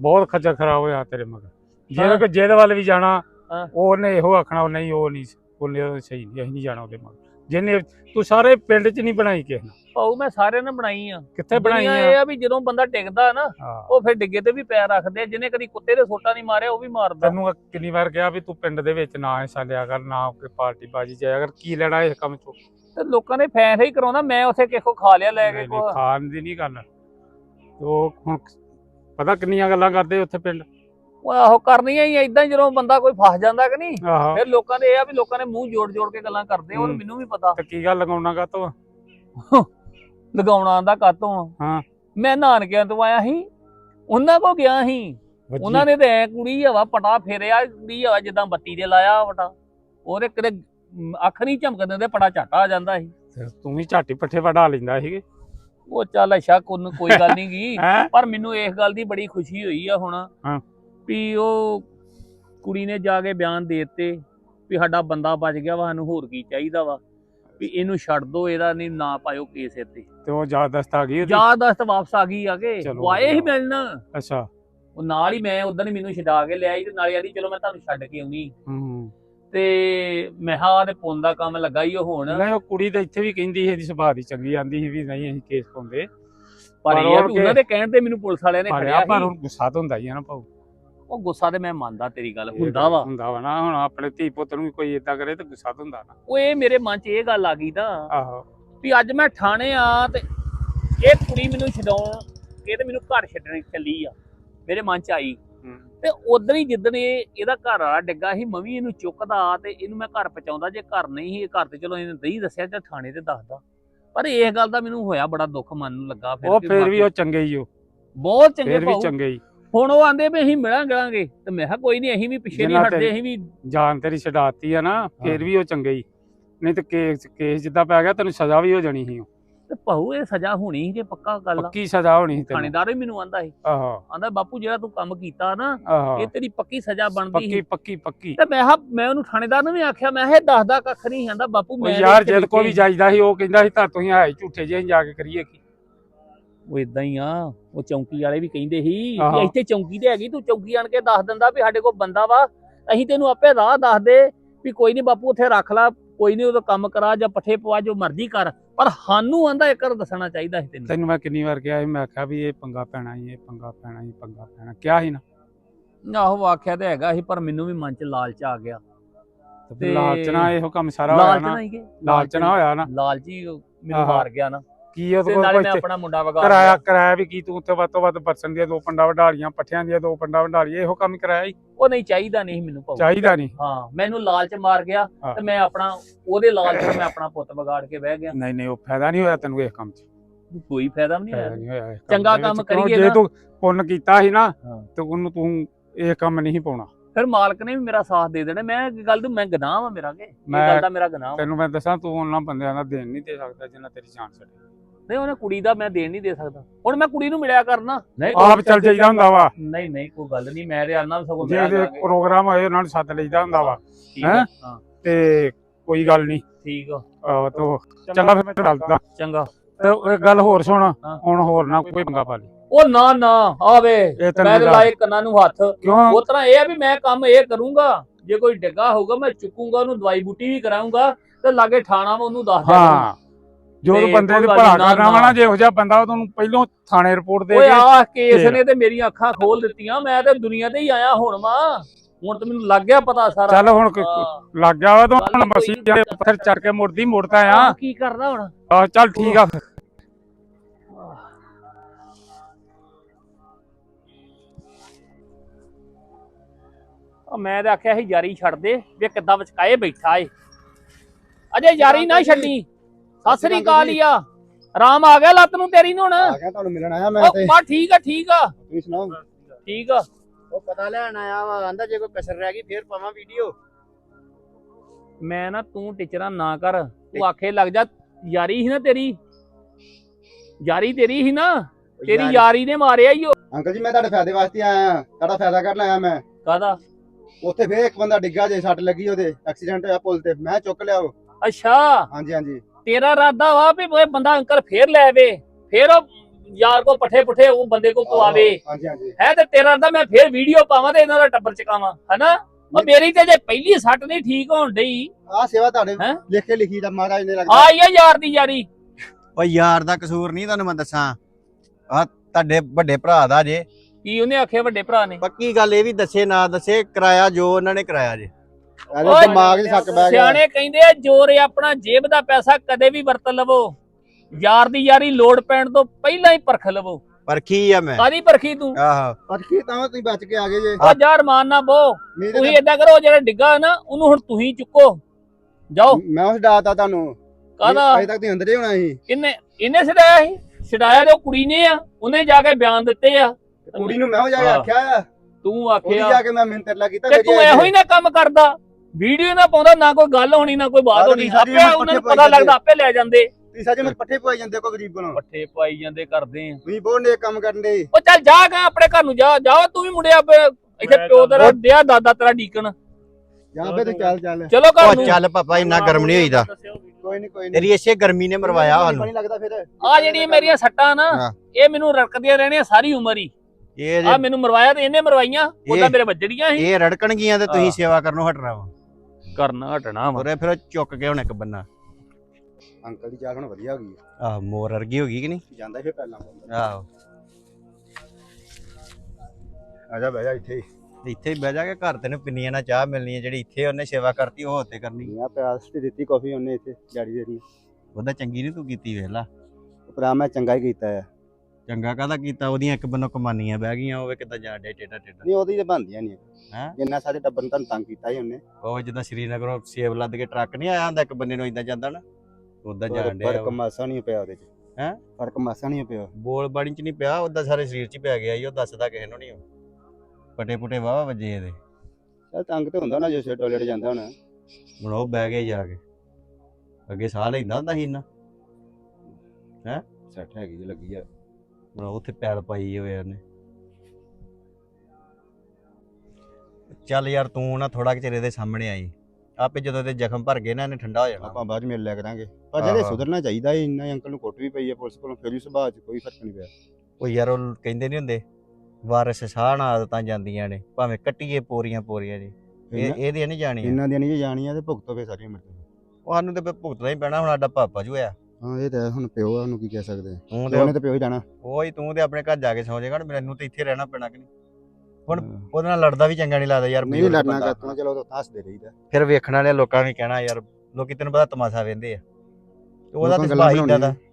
ਬਹੁਤ ਖੱਜਲ ਖਰਾਬ ਹੋਇਆ ਤੇਰੇ ਮਗਰ ਹਾਂ। ਜੇ ਕੋਈ ਜਿਹਦੇ ਵੱਲ ਵੀ ਜਾਣਾ ਹਾਂ। ਉਹਨੇ ਇਹੋ ਆਖਣਾ ਉਹ ਨਹੀਂ ਉਹ ਨਹੀਂ ਉਹਨੇ ਸਹੀ ਨਹੀਂ ਅਸੀਂ ਨਹੀਂ ਜਾਣਾ ਉਹਦੇ ਮਗਰ ਜਿਹਨੇ ਤੂੰ ਸਾਰੇ ਪਿੰਡ 'ਚ ਨਹੀਂ ਬਣਾਈ ਕਿਸੇ ਨੇ। ਪਾਉ ਮੈਂ ਸਾਰਿਆਂ ਨੇ ਬਣਾਈ ਆ। ਕਿੱਥੇ ਬਣਾਈ ਦੁਨੀਆ ਇਹ ਆ ਆ ਵੀ ਜਦੋਂ ਬੰਦਾ ਟਿਕਦਾ ਨਾ। ਉਹ ਫਿਰ ਡਿੱਗੇ ਤੇ ਵੀ ਪੈਰ ਰੱਖਦੇ ਆ। ਜਿਹਨੇ ਕਦੀ ਕੁੱਤੇ ਦੇ ਸੋਟਾ ਨਹੀਂ ਮਾਰਿਆ ਉਹ ਵੀ ਮਾਰਦਾ। ਤੈਨੂੰ ਕਿੰਨੀ ਵਾਰ ਕਿਹਾ ਵੀ ਤੂੰ ਪਿੰਡ ਦੇ ਵਿੱਚ ਨਾ ਹਿੱਸਾ ਲਿਆ ਕਰ ਨਾ ਕੋਈ ਪਾਰਟੀ ਬਾਜੀ ਜਾਇਆ ਕਰ। ਕੀ ਲੈਣਾ ਇਸ ਕੰਮ ਚੋਂ? ਤੇ ਲੋਕਾਂ ਨੇ ਫੈਸਲਾ ਹੀ ਕਰਾਉਂਦਾ ਮੈਂ ਉੱਥੇ ਕਿਹੋ ਖਾ ਲਿਆ ਲੈ ਕੇ ਕੋ ਖਾਣ ਦੀ ਨਹੀਂ ਗੱਲ। ਉਹ ਹੁਣ ਪਤਾ ਕਿੰਨੀਆਂ ਗੱਲਾਂ ਕਰਦੇ ਉੱਥੇ ਪਿੰਡ? ਉਹ ਆਹੋ ਕਰਨੀਆਂ ਹੀ ਇਦਾਂ ਜਦੋਂ ਬੰਦਾ ਕੋਈ ਫਸ ਜਾਂਦਾ ਕਿ ਨਹੀਂ ਆਹੋ। ਫਿਰ ਲੋਕਾਂ ਦੇ ਇਹ ਆ ਵੀ ਲੋਕਾਂ ਨੇ ਮੂੰਹ ਜੋੜ ਜੋੜ ਕੇ ਗੱਲਾਂ ਕਰਦੇ ਆ, ਉਹ ਹੂੰ। ਮੈਨੂੰ ਵੀ ਪਤਾ। ਤੇ ਕੀ ਗੱਲ ਲਗਾਉਣਾ ਕਾ ਤੋ ਲਗਾਉਣਾ ਆਂਦਾ ਕਾਤੋਂ ਹਾਂ। ਮੈਂ ਨਾਨਕਿਆਂ ਤੋਂ ਆਇਆ ਸੀ ਉਹਨਾਂ ਕੋ ਗਿਆ ਸੀ। ਉਹਨਾਂ ਨੇ ਤੇ ਐ ਕੁੜੀ ਹਵਾ ਪਟਾ ਫੇਰਿਆ ਕੁੜੀ ਹਵਾ ਜਿੱਦਾਂ ਬੱਤੀ ਦੇ ਲਾਇਆ ਪਟਾ। ਉਹਦੇ ਕਿਤੇ ਮ, ਅੱਖ ਨਹੀਂ ਝਮਕ ਦਿੰਦੇ ਪਟਾ ਝਾਟਾ ਆ ਜਾਂਦਾ ਸੀ। ਤੂੰ ਵੀ ਝਾਟੀ ਪੱਠੇ ਵਢਾ ਲੈਂਦਾ ਸੀਗੇ। ਉਹ ਚੱਲ ਅੱਛਾ ਕੋਈ ਕੋਈ ਗੱਲ ਨਹੀਂ ਗਈ ਹੈ? ਪਰ ਮੈਨੂੰ ਇਸ ਗੱਲ ਦੀ ਬੜੀ ਖੁਸ਼ੀ ਹੋਈ ਆ ਹੁਣ। ਹਾਂ। ਵੀ ਉਹ ਕੁੜੀ ਨੇ ਜਾ ਕੇ ਬਿਆਨ ਦੇ ਦਿੱਤੇ ਵੀ ਸਾਡਾ ਬੰਦਾ ਬਚ ਗਿਆ ਵਾ ਸਾਨੂੰ ਹੋਰ ਕੀ ਚਾਹੀਦਾ ਵਾ ਵੀ ਇਹਨੂੰ ਛੱਡ ਦੋ ਇਹਦਾ ਨਹੀਂ ਨਾ ਪਾਇਓ ਕੇਸ ਇੱਥੇ। ਤੇ ਉਹ ਯਾਦ ਦਸਤ ਆ ਗਈ? ਯਾਦਦਾਸ਼ਤ ਵਾਪਸ ਆ ਗਈ ਆ ਕੇ ਆਏ ਹੀ। ਮਿਲਣ? ਅੱਛਾ। ਉਹ ਨਾਲ ਹੀ ਮੈਂ ਉਦੋਂ ਹੀ ਮੈਨੂੰ ਛਡਾ ਕੇ ਲਿਆਈ ਤੇ ਨਾਲੇ ਆਦੀ ਚਲੋ ਮੈਂ ਤੁਹਾਨੂੰ ਛੱਡ ਕੇ ਆਉਣੀ ਹੂੰ ਤੇ ਮੈਂ ਹਾਂ ਤੇ ਪੁੰਨ ਦਾ ਕੰਮ ਲੱਗਾ ਹੀ ਉਹ ਹੁਣ। ਨਹੀਂ ਉਹ ਕੁੜੀ ਤਾਂ ਇੱਥੇ ਵੀ ਕਹਿੰਦੀ ਸੀ ਇਹਦੀ ਸੁਭਾਅ ਦੀ ਚੰਗੀ ਆਂਦੀ ਸੀ ਵੀ ਨਹੀਂ ਅਸੀਂ ਕੇਸ ਪਾਉਂਦੇ। ਪਰ ਇਹ ਉਹਨਾਂ ਦੇ ਕਹਿਣ ਤੇ ਮੈਨੂੰ ਪੁਲਿਸ ਵਾਲਿਆਂ ਨੇ ਖੜਿਆ ਪਰ ਹੁਣ ਗੁੱਸਾ ਤਾਂ ਹੁੰਦਾ ਹੀ ਆ ਨਾ ਭਾਉ ਉਹ ਗੁੱਸਾ ਤੇ ਮੈਂ ਮੰਨਦਾ ਤੇਰੀ ਗੱਲ ਹੁੰਦਾ ਵਾ। ਹੁੰਦਾ ਵਾ ਨਾ ਹੁਣ ਆਪਣੇ ਧੀ ਪੁੱਤ ਨੂੰ ਕੋਈ ਏਦਾਂ ਕਰੇ ਤਾਂ ਗੁੱਸਾ ਤਾਂ ਹੁੰਦਾ ਨਾ। ਉਹ ਇਹ ਮੇਰੇ ਮਨ 'ਚ ਇਹ ਗੱਲ ਆ ਗਈ ਤਾਂ ਆਹੋ। ਵੀ ਅੱਜ ਮੈਂ ਥਾਣੇ ਆ ਤੇ ਇਹ ਕੁੜੀ ਮੈਨੂੰ ਛਡਾਉਣ ਇਹ ਤੇ ਮੈਨੂੰ ਘਰ ਛੱਡਣ ਚੱਲੀ ਆ ਮੇਰੇ ਮਨ 'ਚ ਆਈ। ਹੂੰ। ਤੇ ਉਦੋਂ ਹੀ ਜਿੱਦਣ ਇਹ ਇਹਦਾ ਘਰ ਵਾਲਾ ਡਿੱਗਾ ਸੀ ਮੈਂ ਵੀ ਇਹਨੂੰ ਚੁੱਕਦਾ ਤੇ ਇਹਨੂੰ ਮੈਂ ਘਰ ਪਹੁੰਚਾਉਂਦਾ ਜੇ ਘਰ ਨਹੀਂ ਸੀ ਇਹ ਘਰ ਤੇ ਚਲੋ ਇਹਨੇ ਨਹੀਂ ਦੱਸਿਆ ਜਾਂ ਥਾਣੇ ਤੇ ਦੱਸਦਾ। ਪਰ ਇਸ ਗੱਲ ਦਾ ਮੈਨੂੰ ਹੋਇਆ ਬੜਾ ਦੁੱਖ ਮਨ ਨੂੰ ਲੱਗਾ ਉਹ ਕਿ ਫੇਰ ਵੀ ਉਹ ਚੰਗੇ ਹੀ ਉਹ ਬਹੁਤ ਚੰਗੇ ਫੇਰ ਵੀ। ਚੰਗੇ ਹੀ। ਹੁਣ ਉਹ ਆਂਦੇ ਵੀ ਅਸੀਂ ਮਿਲਾਂ ਗਿਲਾਂਗੇ ਤੇ ਮੈਂ ਕਿਹਾ ਕੋਈ ਨਹੀਂ ਅਸੀਂ ਵੀ ਪਿੱਛੇ ਨਹੀਂ ਹਟਦੇ ਅਸੀਂ ਵੀ ਜਾਨ ਤੇਰੀ ਛਡਾਤੀ ਆ ਨਾ ਫੇਰ ਵੀ ਉਹ ਚੰਗੇ ਹੀ। ਨਹੀਂ ਤੇ ਕੇਸ ਕੇਸ ਜਿੱਦਾਂ ਪੈ ਗਿਆ ਤੈਨੂੰ ਸਜ਼ਾ ਵੀ ਹੋ ਜਾਣੀ ਸੀ। ਤੇ ਭਾਊ ਇਹ ਸਜ਼ਾ ਹੋਣੀ ਸੀ ਕਿ ਪੱਕਾ ਗੱਲ ਆ। ਪੱਕੀ ਸਜ਼ਾ ਹੋਣੀ ਸੀ ਥਾਣੇਦਾਰ ਵੀ ਮੈਨੂੰ ਆਂਦਾ ਸੀ। ਆਹੋ। ਆਂਦਾ ਬਾਪੂ ਜਿਹੜਾ ਤੂੰ ਕੰਮ ਕੀਤਾ ਨਾ ਇਹ ਤੇਰੀ ਪੱਕੀ ਸਜ਼ਾ ਬਣਦੀ ਪੱਕੀ ਸੀ। ਪੱਕੀ ਪੱਕੀ ਤੇ ਮੈਂ ਕਿਹਾ ਮੈਂ ਉਹਨੂੰ ਥਾਣੇਦਾਰ ਨੂੰ ਵੀ ਆਖਿਆ ਮੈਂ ਇਹ ਦੱਸਦਾ ਕੱਖ ਨਹੀਂ ਆਂਦਾ ਬਾਪੂ ਮੈਂ ਯਾਰ ਜਦ ਕੋ ਵੀ ਜਾਈਦਾ ਸੀ ਉਹ ਕਹਿੰਦਾ ਸੀ ਤਾਂ ਤੁਸੀਂ ਆਏ ਝੂਠੇ ਜਿਹੇ ਜਾ ਕੇ ਕਰੀਏ ਕੀ? ਉਹ ਇਦਾਂ ਹੀ ਆ ਉਹ ਚੌਂਕੀ ਵਾਲੇ ਵੀ ਕਹਿੰਦੇ ਸੀ ਕਿ ਆਹੋ। ਇੱਥੇ ਚੌਂਕੀ ਤੇ ਹੈਗੀ ਤੂੰ ਚੌਂਕੀ ਆਣ ਕੇ ਦੱਸ ਦਿੰਦਾ ਵੀ ਸਾਡੇ ਕੋਲ ਬੰਦਾ ਵਾ ਅਸੀਂ ਤੈਨੂੰ ਆਪੇ ਰਾਹ ਦੱਸ ਦੇ ਵੀ ਕੋਈ ਨਹੀਂ ਬਾਪੂ ਉੱਥੇ ਰੱਖ ਲੈ ਕੋਈ ਨਹੀਂ ਉਹਦਾ ਕੰਮ ਕਰਾ ਜਾਂ ਪੱਠੇ ਪਵਾ ਜੋ ਮਰਜ਼ੀ ਕਰ ਪਰ ਸਾਨੂੰ ਆਂਦਾ ਇੱਕ ਵਾਰ ਦੱਸਣਾ ਚਾਹੀਦਾ ਸੀ ਤੈਨੂੰ। ਤੈਨੂੰ ਮੈਂ ਕਿੰਨੀ ਵਾਰ ਕਿਹਾ ਸੀ ਮੈਂ ਆਖਿਆ ਵੀ ਇਹ ਪੰਗਾ ਪੈਣਾ ਹੀ ਇਹ ਪੰਗਾ ਪੈਣਾ ਹੀ ਪੰਗਾ ਪੈਣਾ ਕਿਹਾ ਸੀ ਨਾ। ਆਹੋ ਆਖਿਆ ਤੇ ਹੈਗਾ ਸੀ ਪਰ ਮੈਨੂੰ ਵੀ ਮਨ ਚ ਲਾਲਚ ਆ ਗਿਆ। ਤੇ ਤੇ ਫਿਰ ਲਾਲਚ ਨਾਲ ਇਹੋ ਕੰਮ ਸਾਰਾ ਹੋਇਆ ਲਾਲਚ ਨਾ ਨਹੀਂ ਕਿ ਲਾਲਚ ਨਾ ਹੋਇਆ ਨਾ। ਲਾਲਚੀ ਮੈਨੂੰ ਆਹਾ। ਮਾਰ ਗਿਆ ਨਾ। ਕੀ ਉਹਦੇ ਤੇ ਕੋਲ ਨਾਲੇ ਮੈਂ ਇੱਥੇ ਆਪਣਾ ਮੁੰਡਾ ਵਗਾ ਕਰਾਇਆ ਕਰਾਇਆ ਵੀ ਕੀ ਤੂੰ ਉੱਥੇ ਵੱਧ ਤੋਂ ਵੱਧ ਦੀਆਂ ਦੋ ਪੰਡਾ ਵਢਾਲੀਆਂ ਪੱਠਿਆਂ ਦੀਆਂ ਦੋ ਪੰਡਾ ਵਢਾਲੀਆਂ ਇਹੋ ਕੰਮ ਕਰਾਇਆ ਹੀ ਉਹ ਨਹੀਂ ਚਾਹੀਦਾ ਨਹੀਂ ਮੈਨੂੰ ਭਾਊ। ਚਾਹੀਦਾ ਨਹੀਂ? ਹਾਂ ਮੈਨੂੰ ਲਾਲਚ ਮਾਰ ਗਿਆ ਹਾਂ। ਤੇ ਮੈਂ ਆਪਣਾ ਉਹਦੇ ਲਾਲਚ ਨਾਲ ਮੈਂ ਆਪਣਾ ਪੁੱਤ ਵਿਗਾੜ ਕੇ ਬਹਿ ਗਿਆ। ਨਹੀਂ ਨਹੀਂ ਉਹ ਫਾਇਦਾ ਨਹੀਂ ਹੋਇਆ ਤੈਨੂੰ ਇਸ ਕੰਮ 'ਚ? ਕੋਈ ਫਾਇਦਾ ਵੀ ਨਹੀਂ ਫਾਇਦਾ ਹੋਇਆ ਨਹੀਂ ਹੋਇਆ ਇਸ ਚੰਗਾ ਦੇ ਵਿੱਚ। ਕੰਮ ਕਿਉਂ ਕਰੀਏ ਜੇ ਨਾ। ਤੂੰ ਪੁੰਨ ਕੀਤਾ ਸੀ ਨਾ ਹਾਂ। ਤੇ ਉਹਨੂੰ ਤੂੰ ਇਹ ਕੰਮ ਨਹੀਂ ਪਾਉਣਾ। ਫਿਰ ਮਾਲਕ ਨੇ ਵੀ ਮੇਰਾ ਸਾਥ ਦੇ ਦੇਣਾ। ਮੈਂ ਇਹ ਗੱਲ ਨੂੰ ਮੈਂ ਗਨਾਹ ਵਾ ਮੇਰਾ ਕਿ ਇਹ ਮੈਂ- ਗੱਲ ਦਾ ਮੇਰਾ ਗਨਾਹ ਵਾ। ਤੈਨੂੰ ਮੈਂ ਦੱਸਾਂ ਤੂੰ ਉਹਨਾਂ ਬੰਦਿਆਂ ਦਾ ਦੇਣ ਨਹੀਂ ਦੇ ਸਕਦਾ ਜਿੰਨਾ ਤੇਰੀ ਜਾਨ ਛੱਡੇ। ਨਹੀਂ ਉਹਨੇ ਕੁੜੀ ਦਾ ਮੈਂ ਦੇਣ ਨਹੀਂ ਦੇ ਸਕਦਾ। ਹੁਣ ਮੈਂ ਕੁੜੀ ਨੂੰ ਮਿਲਿਆ ਕਰਨਾ ਨਹੀਂ ਆਪ ਚੱਲ ਜਾਈਦਾ ਹੁੰਦਾ ਵਾ। ਨਹੀਂ ਨਹੀਂ ਕੋਈ ਗੱਲ ਨਹੀਂ ਮੈਂ ਤੇ ਆਨਾ ਸਗੋਂ ਜੇ ਵਿਆਹ ਕਰਾਂਗੇ। ਪ੍ਰੋਗਰਾਮ ਹੋਏ ਉਹਨਾਂ ਨੂੰ ਸੱਦ ਲਈਦਾ ਹੁੰਦਾ ਵਾ। ਠੀਕ ਆ ਹੈਂ? ਹਾਂ। ਤੇ ਕੋਈ ਗੱਲ ਨਹੀਂ। ਠੀਕ ਆ। ਆਹ ਤੋ ਚੰਗਾ ਫਿਰ ਮੈਂ ਚੱਲਦਾ ਚੰਗਾ। ਤੇ ਉਹ ਇੱਕ ਗੱਲ ਹੋਰ ਸੁਣ ਹਾਂ। ਹੁਣ ਹੋਰ ਨਾ ਕੋਈ ਪੰਗਾ ਪਾ ਲਈ ਉਹ ਨਾ ਨਾ ਆਵੇ। ਇਹ ਤੈਨੂੰ ਮੈਂ ਤੇ ਲਾਏ ਕੰਨਾਂ ਨੂੰ ਹੱਥ। ਕਿਉਂ? ਉਹ ਤਰ੍ਹਾਂ ਇਹ ਆ ਵੀ ਮੈਂ ਕੰਮ ਇਹ ਕਰੂੰਗਾ। ਜੇ ਕੋਈ ਡਿੱਗਾ ਹੋਊਗਾ ਮੈਂ ਚੁੱਕੂੰਗਾ ਉਹਨੂੰ ਦਵਾਈ ਬੂਟੀ ਵੀ ਕਰਾਉਂਗਾ ਤੇ ਲਾਗੇ ਠਾਣਾ ਵਾ ਉਹਨੂੰ ਦੱਸ ਦਿਆ ਹਾਂ। ਜੋ ਤੇ ਬੰਦੇ ਕੋਈ ਦੇ ਗੱਲ ਭਲਾ ਨਾ- ਕਰਨਾ ਵਾ ਨਾ। ਨਾ ਜੇ ਇਹੋ ਜਿਹਾ ਬੰਦਾ ਤੁਹਾਨੂੰ ਪਹਿਲੋਂ ਥਾਣੇ ਰਿਪੋਰਟ ਦੇ ਓਏ ਕੇ ਆਹ ਕੇਸ ਫੇਰ। ਨੇ ਤੇ ਮੇਰੀਆਂ ਅੱਖਾਂ ਖੋਲ ਦਿੱਤੀਆਂ ਮੈਂ ਤੇ ਦੁਨੀਆ ਤੇ ਹੀ ਆਇਆ ਹੁਣ ਵਾ ਹੁਣ ਤੇ ਮੈਨੂੰ ਲੱਗ ਗਿਆ ਪਤਾ ਸਾਰਾ ਚੱਲ ਹੁਣ ਕ- ਹਾਂ। ਲੱਗ ਗਿਆ ਵਾ ਤੂੰ ਗੱਲ ਹੁਣ ਕੋਈ ਮਸੀ ਨੀ, ਦੇ ਪੱਥਰ ਚੜ ਕੇ ਮੁੜਦੀ ਮੁੜਦਾ ਆ ਕੀ ਕਰਦਾ ਹੁਣ ਆਹ ਚੱਲ ਠੀਕ ਆ ਫਿਰ। ਆ ਮੈਂ ਤਾਂ ਆਖਿਆ ਸੀ ਯਾਰੀ ਛੱਡ ਦੇ ਵੀ ਕਿੱਦਾਂ ਵਿਚਕਾਏ ਬੈਠਾ ਏ ਅਜੇ ਯਾਰੀ ਨਾ ਛੱਡੀ ਸਤਿ ਸ੍ਰੀ ਅਕਾਲ ਹੀ ਆ। ਆਰਾਮ ਆ ਗਿਆ ਲੱਤ ਨੂੰ ਤੇਰੀ ਨੂੰ ਹੁਣ? ਆ ਗਿਆ ਤੁਹਾਨੂੰ ਮਿਲਣ ਆਇਆ ਮੈਂ ਤੇ। ਬਾ ਠੀਕ ਆ ਠੀਕ ਆ। ਤੁਸੀਂ ਸੁਣਾਓ? ਠੀਕ ਆ। ਉਹ ਪਤਾ ਲੈਣ ਆਇਆ ਵਾ ਆਂਦਾ ਜੇ ਕੋਈ ਕਸਰ ਰਹਿ ਗਈ ਫੇਰ ਪਾਵਾਂ ਵੀਡੀਓ ਮੈਂ ਨਾ ਤੂੰ ਟਿਚਰਾਂ ਨਾ ਕਰ ਤੂੰ ਆਖੇ ਲੱਗ ਜਾ ਯਾਰੀ ਸੀ ਨਾ ਤੇਰੀ? ਯਾਰੀ ਤੇਰੀ ਸੀ ਨਾ? ਤੇਰੀ ਯਾਰੀ ਨੇ ਮਾਰਿਆ ਈ ਉਹ। ਅੰਕਲ ਜੀ ਮੈਂ ਤੁਹਾਡੇ ਫਾਇਦੇ ਵਾਸਤੇ ਆਇਆ ਹਾਂ। ਤੁਹਾਡਾ ਫਾਇਦਾ ਕਰਨ ਆਇਆ ਮੈਂ। ਕਾਦਾ ਉੱਥੇ ਫੇਰ ਇੱਕ ਬੰਦਾ ਡਿੱਗਾ ਜੇ ਸੱਟ ਲੱਗੀ ਉਹਦੇ ਐਕਸੀਡੈਂਟ ਹੋਇਆ ਪੁਲ ਤੇ ਮੈਂ ਚੁੱਕ ਲਿਆ ਉਹ। ਅੱਛਾ। ਹਾਂਜੀ ਹਾਂਜੀ। ਤੇਰਾ ਇਰਾਦਾ ਵਾ ਵੀ ਉਹ ਬੰਦਾ ਅੰਕਲ ਫੇਰ ਲੈ ਆਵੇ ਫੇਰ ਉਹ ਯਾਰ ਕੋ ਪੱਠੇ ਪੁੱਠੇ ਉਹ ਬੰਦੇ ਕੋ ਪਵਾਵੇ। ਹਾਂਜੀ ਹਾਂਜੀ। ਹੈ ਤੇ ਤੇਰਾ ਇਰਾਦਾ ਮੈਂ ਫੇਰ ਵੀਡੀਓ ਪਾਵਾਂ ਤੇ ਇਹਨਾਂ ਦਾ ਟੱਬਰ ਚਕਾਵਾਂ ਹਨਾ? ਉਹ ਮੇਰੀ ਤੇ ਜੇ ਪਹਿਲੀ ਸੱਟ ਨਹੀਂ ਠੀਕ ਹੋਣ ਡਈ। ਆਹ ਸੇਵਾ ਤੁਹਾਡੇ ਹੈਂ? ਲਿਖ ਕੇ ਲਿਖੀ ਦਾ ਮਹਾਰਾਜ ਨੇ ਲੱਗਦਾ ਆਈ ਆ ਯਾਰ ਦੀ ਯਾਰੀ। ਓ ਯਾਰ ਦਾ ਕਸੂਰ ਨਹੀਂ ਤੁਹਾਨੂੰ ਮੈਂ ਦੱਸਾਂ। ਆ ਤੁਹਾਡੇ ਵੱਡੇ ਭਰਾ ਦਾ ਜੇ। ਕੀ ਉਹਨੇ ਆਖਿਆ ਵੱਡੇ ਭਰਾ ਨੇ? ਪੱਕੀ ਗੱਲ ਇਹ ਵੀ ਦੱਸੇ ਨਾ ਦੱਸੇ ਕਰਾਇਆ ਜੋ ਉਹਨਾਂ ਨੇ ਕਰਾਇਆ ਜੇ। ਇਹਦੇ ਓਏ, ਦਿਮਾਗ 'ਚ ਸ਼ੱਕ ਬਹਿ ਗਿਆ। ਸਿਆਣੇ ਕਹਿੰਦੇ ਆ ਜੋਰ ਆਪਣਾ ਜੇਬ ਦਾ ਪੈਸਾ ਕਦੇ ਵੀ ਵਰਤ ਲਵੋ। ਯਾਰ ਦੀ ਯਾਰੀ ਲੋੜ ਪੈਣ ਤੋਂ ਪਹਿਲਾਂ ਹੀ ਪਰਖ ਲਵੋ। ਪਰਖੀ ਆ ਮੈਂ। ਕਾਦੀ ਪਰਖੀ ਤੂੰ? ਆਹੋ। ਪਰ ਕੀ ਤਾਂ ਤੁਸੀਂ ਬਚ ਕੇ ਆ ਗਏ ਜੇ। ਉਹ ਜਾ ਰਮਾਨ ਨਾ ਬੋ ਤੁਸੀਂ ਏਦਾਂ ਕਰੋ ਜਿਹੜਾ ਡਿੱਗਾ ਨਾ ਉਹਨੂੰ ਹੁਣ ਤੁਸੀਂ ਚੁੱਕੋ। ਜਾਓ। ਮੈਂ ਉਸ ਡਾਤਾ ਤੁਹਾਨੂੰ। ਕਾਹਦਾ? ਅਜੇ ਤੱਕ ਤੁਸੀਂ ਅੰਦਰ ਹੀ ਹੋਣਾ ਸੀ। ਕਿੰਨੇ ਇਹਨੇ ਛਡਾਇਆ ਸੀ? ਛਡਾਇਆ ਤੇ ਉਹ ਕੁੜੀ ਨੇ ਆ ਉਹਨੇ ਜਾ ਕੇ ਬਿਆਨ ਦਿੱਤੇ ਆ। ਕੁੜੀ ਨੂੰ ਮੈਂ ਉਹ ਜਾ ਕੇ। ਆਖਿਆ ਆ। ਤੂੰ ਆਖਿਆ। ਜਾ ਕੇ ਮੈਂ ਮਿੰਤਰ ਲਾ ਕੀਤਾ ਤੇ ਤੂੰ ਇਹੋ ਹੀ ਨਾ ਕੰਮ ਕਰਦਾ। ਵੀਡੀਓ ਨਾ ਪਾਉਂਦਾ ਨਾ ਕੋਈ ਗੱਲ ਹੋਣੀ ਨਾ ਕੋਈ ਬਾਤ ਹੋਣੀ। ਆਪੇ ਉਹਨਾਂ ਨੂੰ ਪਤਾ ਪਾਈ ਲੱਗਦਾ ਆਪੇ ਲੈ ਜਾਂਦੇ। ਤੁਸੀਂ ਸੱਚ ਮੈਂ ਪੱਠੇ ਪਵਾਈ ਜਾਂਦੇ ਕੋ ਗਰੀਬ ਕੋਲੋਂ ਪੱਠੇ ਪਾਈ ਜਾਂਦੇ ਕਰਦੇ ਆ। ਤੁਸੀਂ ਬਹੁਤ ਨੇਕ ਕੰਮ ਕਰਨ ਦੇ। ਉਹ ਚੱਲ ਜਾ ਗਾ ਆਪਣੇ ਘਰ ਨੂੰ ਜਾ ਜਾਓ ਤੂੰ ਵੀ ਮੁੰਡਿਆ ਇੱਥੇ ਪਿਓ ਤੇਰਾ ਡਿਆ ਦਾਦਾ ਤੇਰਾ ਡੀਕਣ ਜਾਂ ਫੇ ਤੂੰ ਚੱਲ ਚੱਲ। ਚਲੋ ਘਰ ਉਹ ਨੂੰ। ਚੱਲ ਪਾਪਾ ਇੰਨਾ ਗਰਮ ਨਹੀਂ ਹੋਈਦਾ। ਕੋਈ ਨਹੀਂ ਕੋਈ ਨਹੀਂ। ਤੇਰੀ ਇਸੇ ਗਰਮੀ ਨੇ ਮਰਵਾਇਆ ਸਾਨੂੰ। ਨਹੀਂ ਲੱਗਦਾ ਫਿਰ। ਆ ਜਿਹੜੀਆਂ ਮੇਰੀਆਂ ਸੱਟਾਂ ਨਾ। ਇਹ ਮੈਨੂੰ ਰੜਕਦੀਆਂ ਰਹਿਣੀਆਂ ਸਾਰੀ ਉਮਰ ਹੀ। ਇਹ ਆ ਜੇ- ਮੈਨੂੰ ਮਰਵਾਇਆ ਤੇ ਇਹਨੇ ਮਰਵਾਈਆਂ ਉਹਦਾ ਮੇਰੇ ਵੱਜੜੀਆਂ ਸੀ। ਇਹ ਰੜਕਣਗੀਆਂ ਤੇ ਤੁਸੀਂ। ਸੇਵਾ ਕਰਨੋਂ ਹਟਣਾ ਵਾ। ਕਰਨਾ ਹਟਣਾ ਵਾ। ਉਰੇ ਫਿਰ ਚੁੱਕ ਕੇ ਹੁਣ ਇੱਕ ਬੰਨਾ। ਅੰਕਲ ਦੀ ਚਾਲ ਹੁਣ ਵਧੀਆ ਹੋ ਗਈ ਆਹ ਮੋਰ ਵਰਗੀ ਹੋ ਗਈ ਕਿ ਨਹੀਂ? ਜਾਂਦਾ ਫੇ ਪਹਿਲਾਂ ਆਹੋ। ਆ ਜਾ ਬਹਿ ਜਾ ਇੱਥੇ। ਹੀ ਇੱਥੇ ਹੀ ਬਹਿ ਜਾ ਕੇ ਘਰ ਤੈਨੂੰ ਪਿੰਨੀਆਂ ਨਾਲ ਚਾਹ ਮਿਲਣੀ ਹੈ ਜਿਹੜੀ ਇੱਥੇ ਉਹਨੇ ਸੇਵਾ ਕਰਤੀ ਉਹ ਉੱਥੇ ਕਰਨੀ। ਨੀਆਂ ਪਿਆਸ ਤੇ ਦਿੱਤੀ ਕਾਫੀ ਉਹਨੇ ਇੱਥੇ ਜਾੜੀ ਦੇ ਦੀ ਉਹਦਾ ਚੰਗੀ ਨਹੀਂ ਤੂੰ ਕੀਤੀ ਵੇਲਾ ਭਰਾ ਮੈਂ ਚੰਗਾ ਹੀ ਕੀਤਾ ਆ। ਚੰਗਾ ਕਾਹਦਾ ਕੀਤਾ? ਉਹਦੀਆਂ ਇੱਕ ਬੰਨੋਂ ਕਮਾਨੀਆਂ ਬਹਿ ਗਈਆਂ ਹੋਵੇ ਕਿੱਦਾਂ ਜਾਣ ਡੇ ਟੇਡਾ ਟੇਡਾ ਨਹੀਂ ਉਹਦੀ ਤੇ ਬੰਦੀਆਂ ਨਹੀਂ। ਹੈਂ? ਜਿੰਨਾ ਸਾਰੇ ਟੱਬਰ ਨੂੰ ਤੁਹਾਨੂੰ ਤੰਗ ਕੀਤਾ ਹੀ ਉਹਨੇ। ਉਹ ਜਿੱਦਾਂ ਸ਼੍ਰੀਨਗਰੋਂ ਸੇਬ ਲੱਦ ਕੇ ਟਰੱਕ ਨਹੀਂ ਆਇਆ ਹੁੰਦਾ ਇੱਕ ਬੰਨੇ ਨੂੰ ਇਦਾਂ ਜਾਂਦਾ ਨਾ ਉਦਾਂ ਜਾਣ ਡਿਆ ਫ਼ਰਕ। ਮਾਸਾ ਨਹੀਂ ਪਿਆ ਉਹਦੇ ਚ। ਹੈਂ? ਫ਼ਰਕ ਮਾਸਾ ਨਹੀਂ ਪਿਆ। ਬੋਲ ਬਾਣੀ ਚ ਨਹੀਂ ਪਿਆ ਉਦਾਂ ਸਾਰੇ ਸਰੀਰ ਚ ਹੀ ਪੈ ਗਿਆ ਈ ਉਹ ਦੱਸਦਾ ਕਿਸੇ ਨੂੰ ਨਹੀਂ ਪਟੇ ਪੁਟੇ ਵਾਵਾ ਵੱਜੇ ਇਹਦੇ। ਚੱਲ ਤੰਗ ਤੇ ਹੁੰਦਾ ਨਾ ਜੋ ਸੇ ਟੋਇਲਟ ਜਾਂਦਾ ਹੁਣ। ਹੁਣ ਉਹ ਬਹਿ ਗਏ ਜਾ ਕੇ। ਅੱਗੇ ਸਾਹ ਲੈਂਦਾ ਹੁੰਦਾ ਸੀ ਇੰਨਾ। ਸੱਟ ਹੈਗੀ ਜੀ ਲੱਗੀ ਆ। ਹੁਣ ਉੱਥੇ ਪੈਲ ਪਾਈ ਹੋਏ ਉਹਨੇ। ਚੱਲ ਯਾਰ ਤੂੰ ਨਾ ਥੋੜਾ ਕਿ ਚਿਰ ਇਹਦੇ ਸਾਹਮਣੇ ਆਈ। ਆਪੇ ਜਦੋਂ ਤੇ ਜ਼ਖਮ ਭਰ ਗਏ ਨਾ ਇਹਨੇ ਠੰਡਾ ਹੋ ਜਾਣਾ। ਆਪਾਂ ਬਾਅਦ ਚ ਮਿਲ ਲਿਆ ਕਰਾਂਗੇ। ਪਰ ਜਿਹੜੇ ਆਹਾ। ਸੁਧਰਨਾ ਚਾਹੀਦਾ ਇਹ ਇੰਨਾ ਅੰਕਲ ਨੂੰ ਕੁੱਟ ਵੀ ਪਈ ਹੈ ਪੁਲਿਸ ਕੋਲੋਂ ਫਿਰ ਵੀ ਸੁਭਾਅ ਚ ਕੋਈ ਫ਼ਰਕ ਨਹੀਂ ਪਿਆ। ਉਹ ਯਾਰ ਉਹ ਕਹਿੰਦੇ ਨਹੀਂ ਹੁੰਦੇ ਵਾਰਿਸ ਸਾਹ ਨਾਲ ਆਦਤਾਂ ਜਾਂਦੀਆਂ ਨੇ ਭਾਵੇਂ ਕੱਟੀਏ ਪੋਰੀਆਂ ਪੋਰੀਆਂ ਜੀ। ਇਹ ਇਹਨਾਂ- ਇਹਦੀਆਂ ਨਹੀਂ ਜਾਣੀਆਂ। ਇਹਨਾਂ ਦੀਆਂ ਨਹੀਂ ਜਾਣੀਆਂ ਤੇ ਭੁਗਤੋ ਫੇ ਸਾਰੀ ਉਮਰ ਤੇ। ਉਹ ਸਾਨੂੰ ਤੇ ਫਿਰ ਭੁਗਤਣਾ ਹੀ ਪੈਣਾ ਹੁਣ ਸਾਡਾ ਪਾਪਾ ਜੂ ਹੋਇਆ ਹਾਂ ਇਹ ਤਾਂ ਹੈ, ਹੁਣ ਪਿਓ ਆ ਉਹਨੂੰ ਕੀ ਕਹਿ ਸਕਦੇ ਆ? ਤੂੰ ਤੇ ਉਹਨੇ ਤੇ ਤਾਂ ਪਿਓ ਹੀ ਜਾਣਾ। ਉਹ ਤੂੰ ਤੇ ਆਪਣੇ ਘਰ ਜਾ ਕੇ ਸੌ ਜਾਏਗਾ ਮੈਨੂੰ ਤੇ ਇੱਥੇ ਰਹਿਣਾ ਪੈਣਾ ਕਿ ਨਹੀਂ? ਹੁਣ ਹਾਂ। ਉਹਦੇ ਨਾਲ ਲੜਦਾ ਵੀ ਚੰਗਾ ਨਹੀਂ ਲੱਗਦਾ ਯਾਰ ਨਹੀਂ ਬਜ਼ੁਰਗ ਲੜਨਾ ਬੰਦਾ। ਕਰਤੋਂ ਚਲੋ ਉਹ ਤਾਂ ਹੱਸਦੇ ਰਹੀਦਾ। ਫਿਰ ਵੇਖਣ ਵਾਲੇ ਲੋਕਾਂ ਨੇ ਕਹਿਣਾ ਯਾਰ ਲੋਕੀ ਤੈਨੂੰ ਪਤਾ ਤਮਾਸ਼ਾ ਵੇਂਦੇ ਆ। ਤੇ ਉਹਦਾ ਲੋਕਾਂ ਤੇ ਗੱਲਾਂ ਸੁਭਾਅ ਹੀ ਇਦਾਂ ਦਾ ਬਣਾਉਣੀਆਂ।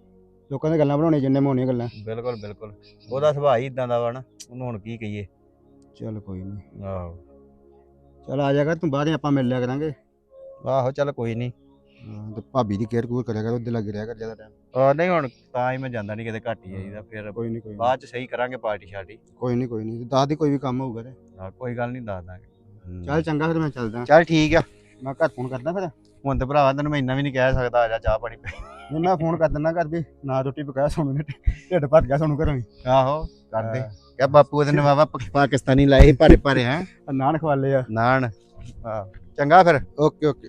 ਲੋਕਾਂ ਦੀਆਂ ਗੱਲਾਂ ਬਣਾਉਣੀਆਂ ਜਿੰਨੇ ਮੋਣੀਆਂ ਗੱਲਾਂ। ਬਿਲਕੁਲ ਬਿਲਕੁਲ। ਉਹਦਾ ਸੁਭਾਅ ਹੀ ਇਦਾਂ ਦਾ ਵਾ ਨਾ ਉਹਨੂੰ ਹੁਣ ਕੀ ਕਹੀਏ? ਚਲ ਕੋਈ ਨਹੀਂ। ਆਹੋ। ਚਲ ਆ ਜਾ ਕਰ ਤੂੰ ਬਾਹਰ ਹੀ ਆਪਾਂ ਮਿਲ ਲਿਆ ਕਰਾਂਗੇ। ਆਹੋ ਚੱਲ ਕੋਈ ਨਹੀਂ। ਹਾਂ, ਤੇ ਭਾਬੀ ਦੀ ਕੇਅਰ ਕੂਰ ਕਰਿਆ ਕਰ ਉਹਦੇ ਲੱਗ ਰਿਹਾ ਕਰ ਜ਼ਿਆਦਾ ਟਾਈਮ ਨਹੀਂ ਹੁਣ ਤਾਂ ਹੀ ਮੈਂ ਜਾਂਦਾ ਨਹੀਂ ਕਿਤੇ ਘੱਟ ਹੀ ਆਈਦਾ ਫਿਰ ਕੋਈ ਨਹੀਂ ਕੋਈ ਨੀ, ਬਾਅਦ ਚ ਸਹੀ ਕਰਾਂਗੇ ਪਾਰਟੀ ਸ਼ਾਰਟੀ। ਕੋਈ ਨਹੀਂ ਕੋਈ ਨਹੀਂ ਦੱਸ ਦੀ ਕੋਈ ਵੀ ਕੰਮ ਹੋਊਗਾ ਤੇ। ਹਾਂ, ਕੋਈ ਗੱਲ ਨਹੀਂ ਦੱਸ ਦਾਂਗੇ। ਚੱਲ ਚੰਗਾ ਫਿਰ ਮੈਂ ਚੱਲਦਾ। ਚੱਲ ਠੀਕ ਆ। ਮੈਂ ਘਰ ਫੋਨ ਕਰਦਾ ਫਿਰ। ਹੁਣ ਤੇ ਭਰਾਵਾ ਤੈਨੂੰ ਮੈਂ ਇੰਨਾ ਵੀ ਨਹੀਂ ਕਹਿ ਸਕਦਾ ਆ ਜਾ ਚਾਹ ਪਾਣੀ ਪੀ। ਨਹੀਂ ਮੈਂ ਫੋਨ ਕਰ ਦਿੰਦਾ ਘਰ ਵੀ ਨਾ ਰੋਟੀ ਪਕਾਇਆ ਸੋਨੂੰ ਨੇ ਢਿੱਡ ਭਰ ਗਿਆ ਸੋਨੂੰ ਘਰੋਂ ਹੀ। ਆਹੋ ਕਰਦੇ ਕਹ ਬਾਪੂ ਉਹਦੇ ਨੇ ਵਾਵਾ ਪਾਕਿਸਤਾਨੀ ਲਾਏ ਸੀ ਭਾਰੇ ਭਾਰੇ ਹੈ? ਨਾਨ ਖਵਾਲੇ ਆ। ਨਾਨ। ਹਾਂ ਚੰਗਾ ਫਿਰ। Okay okay.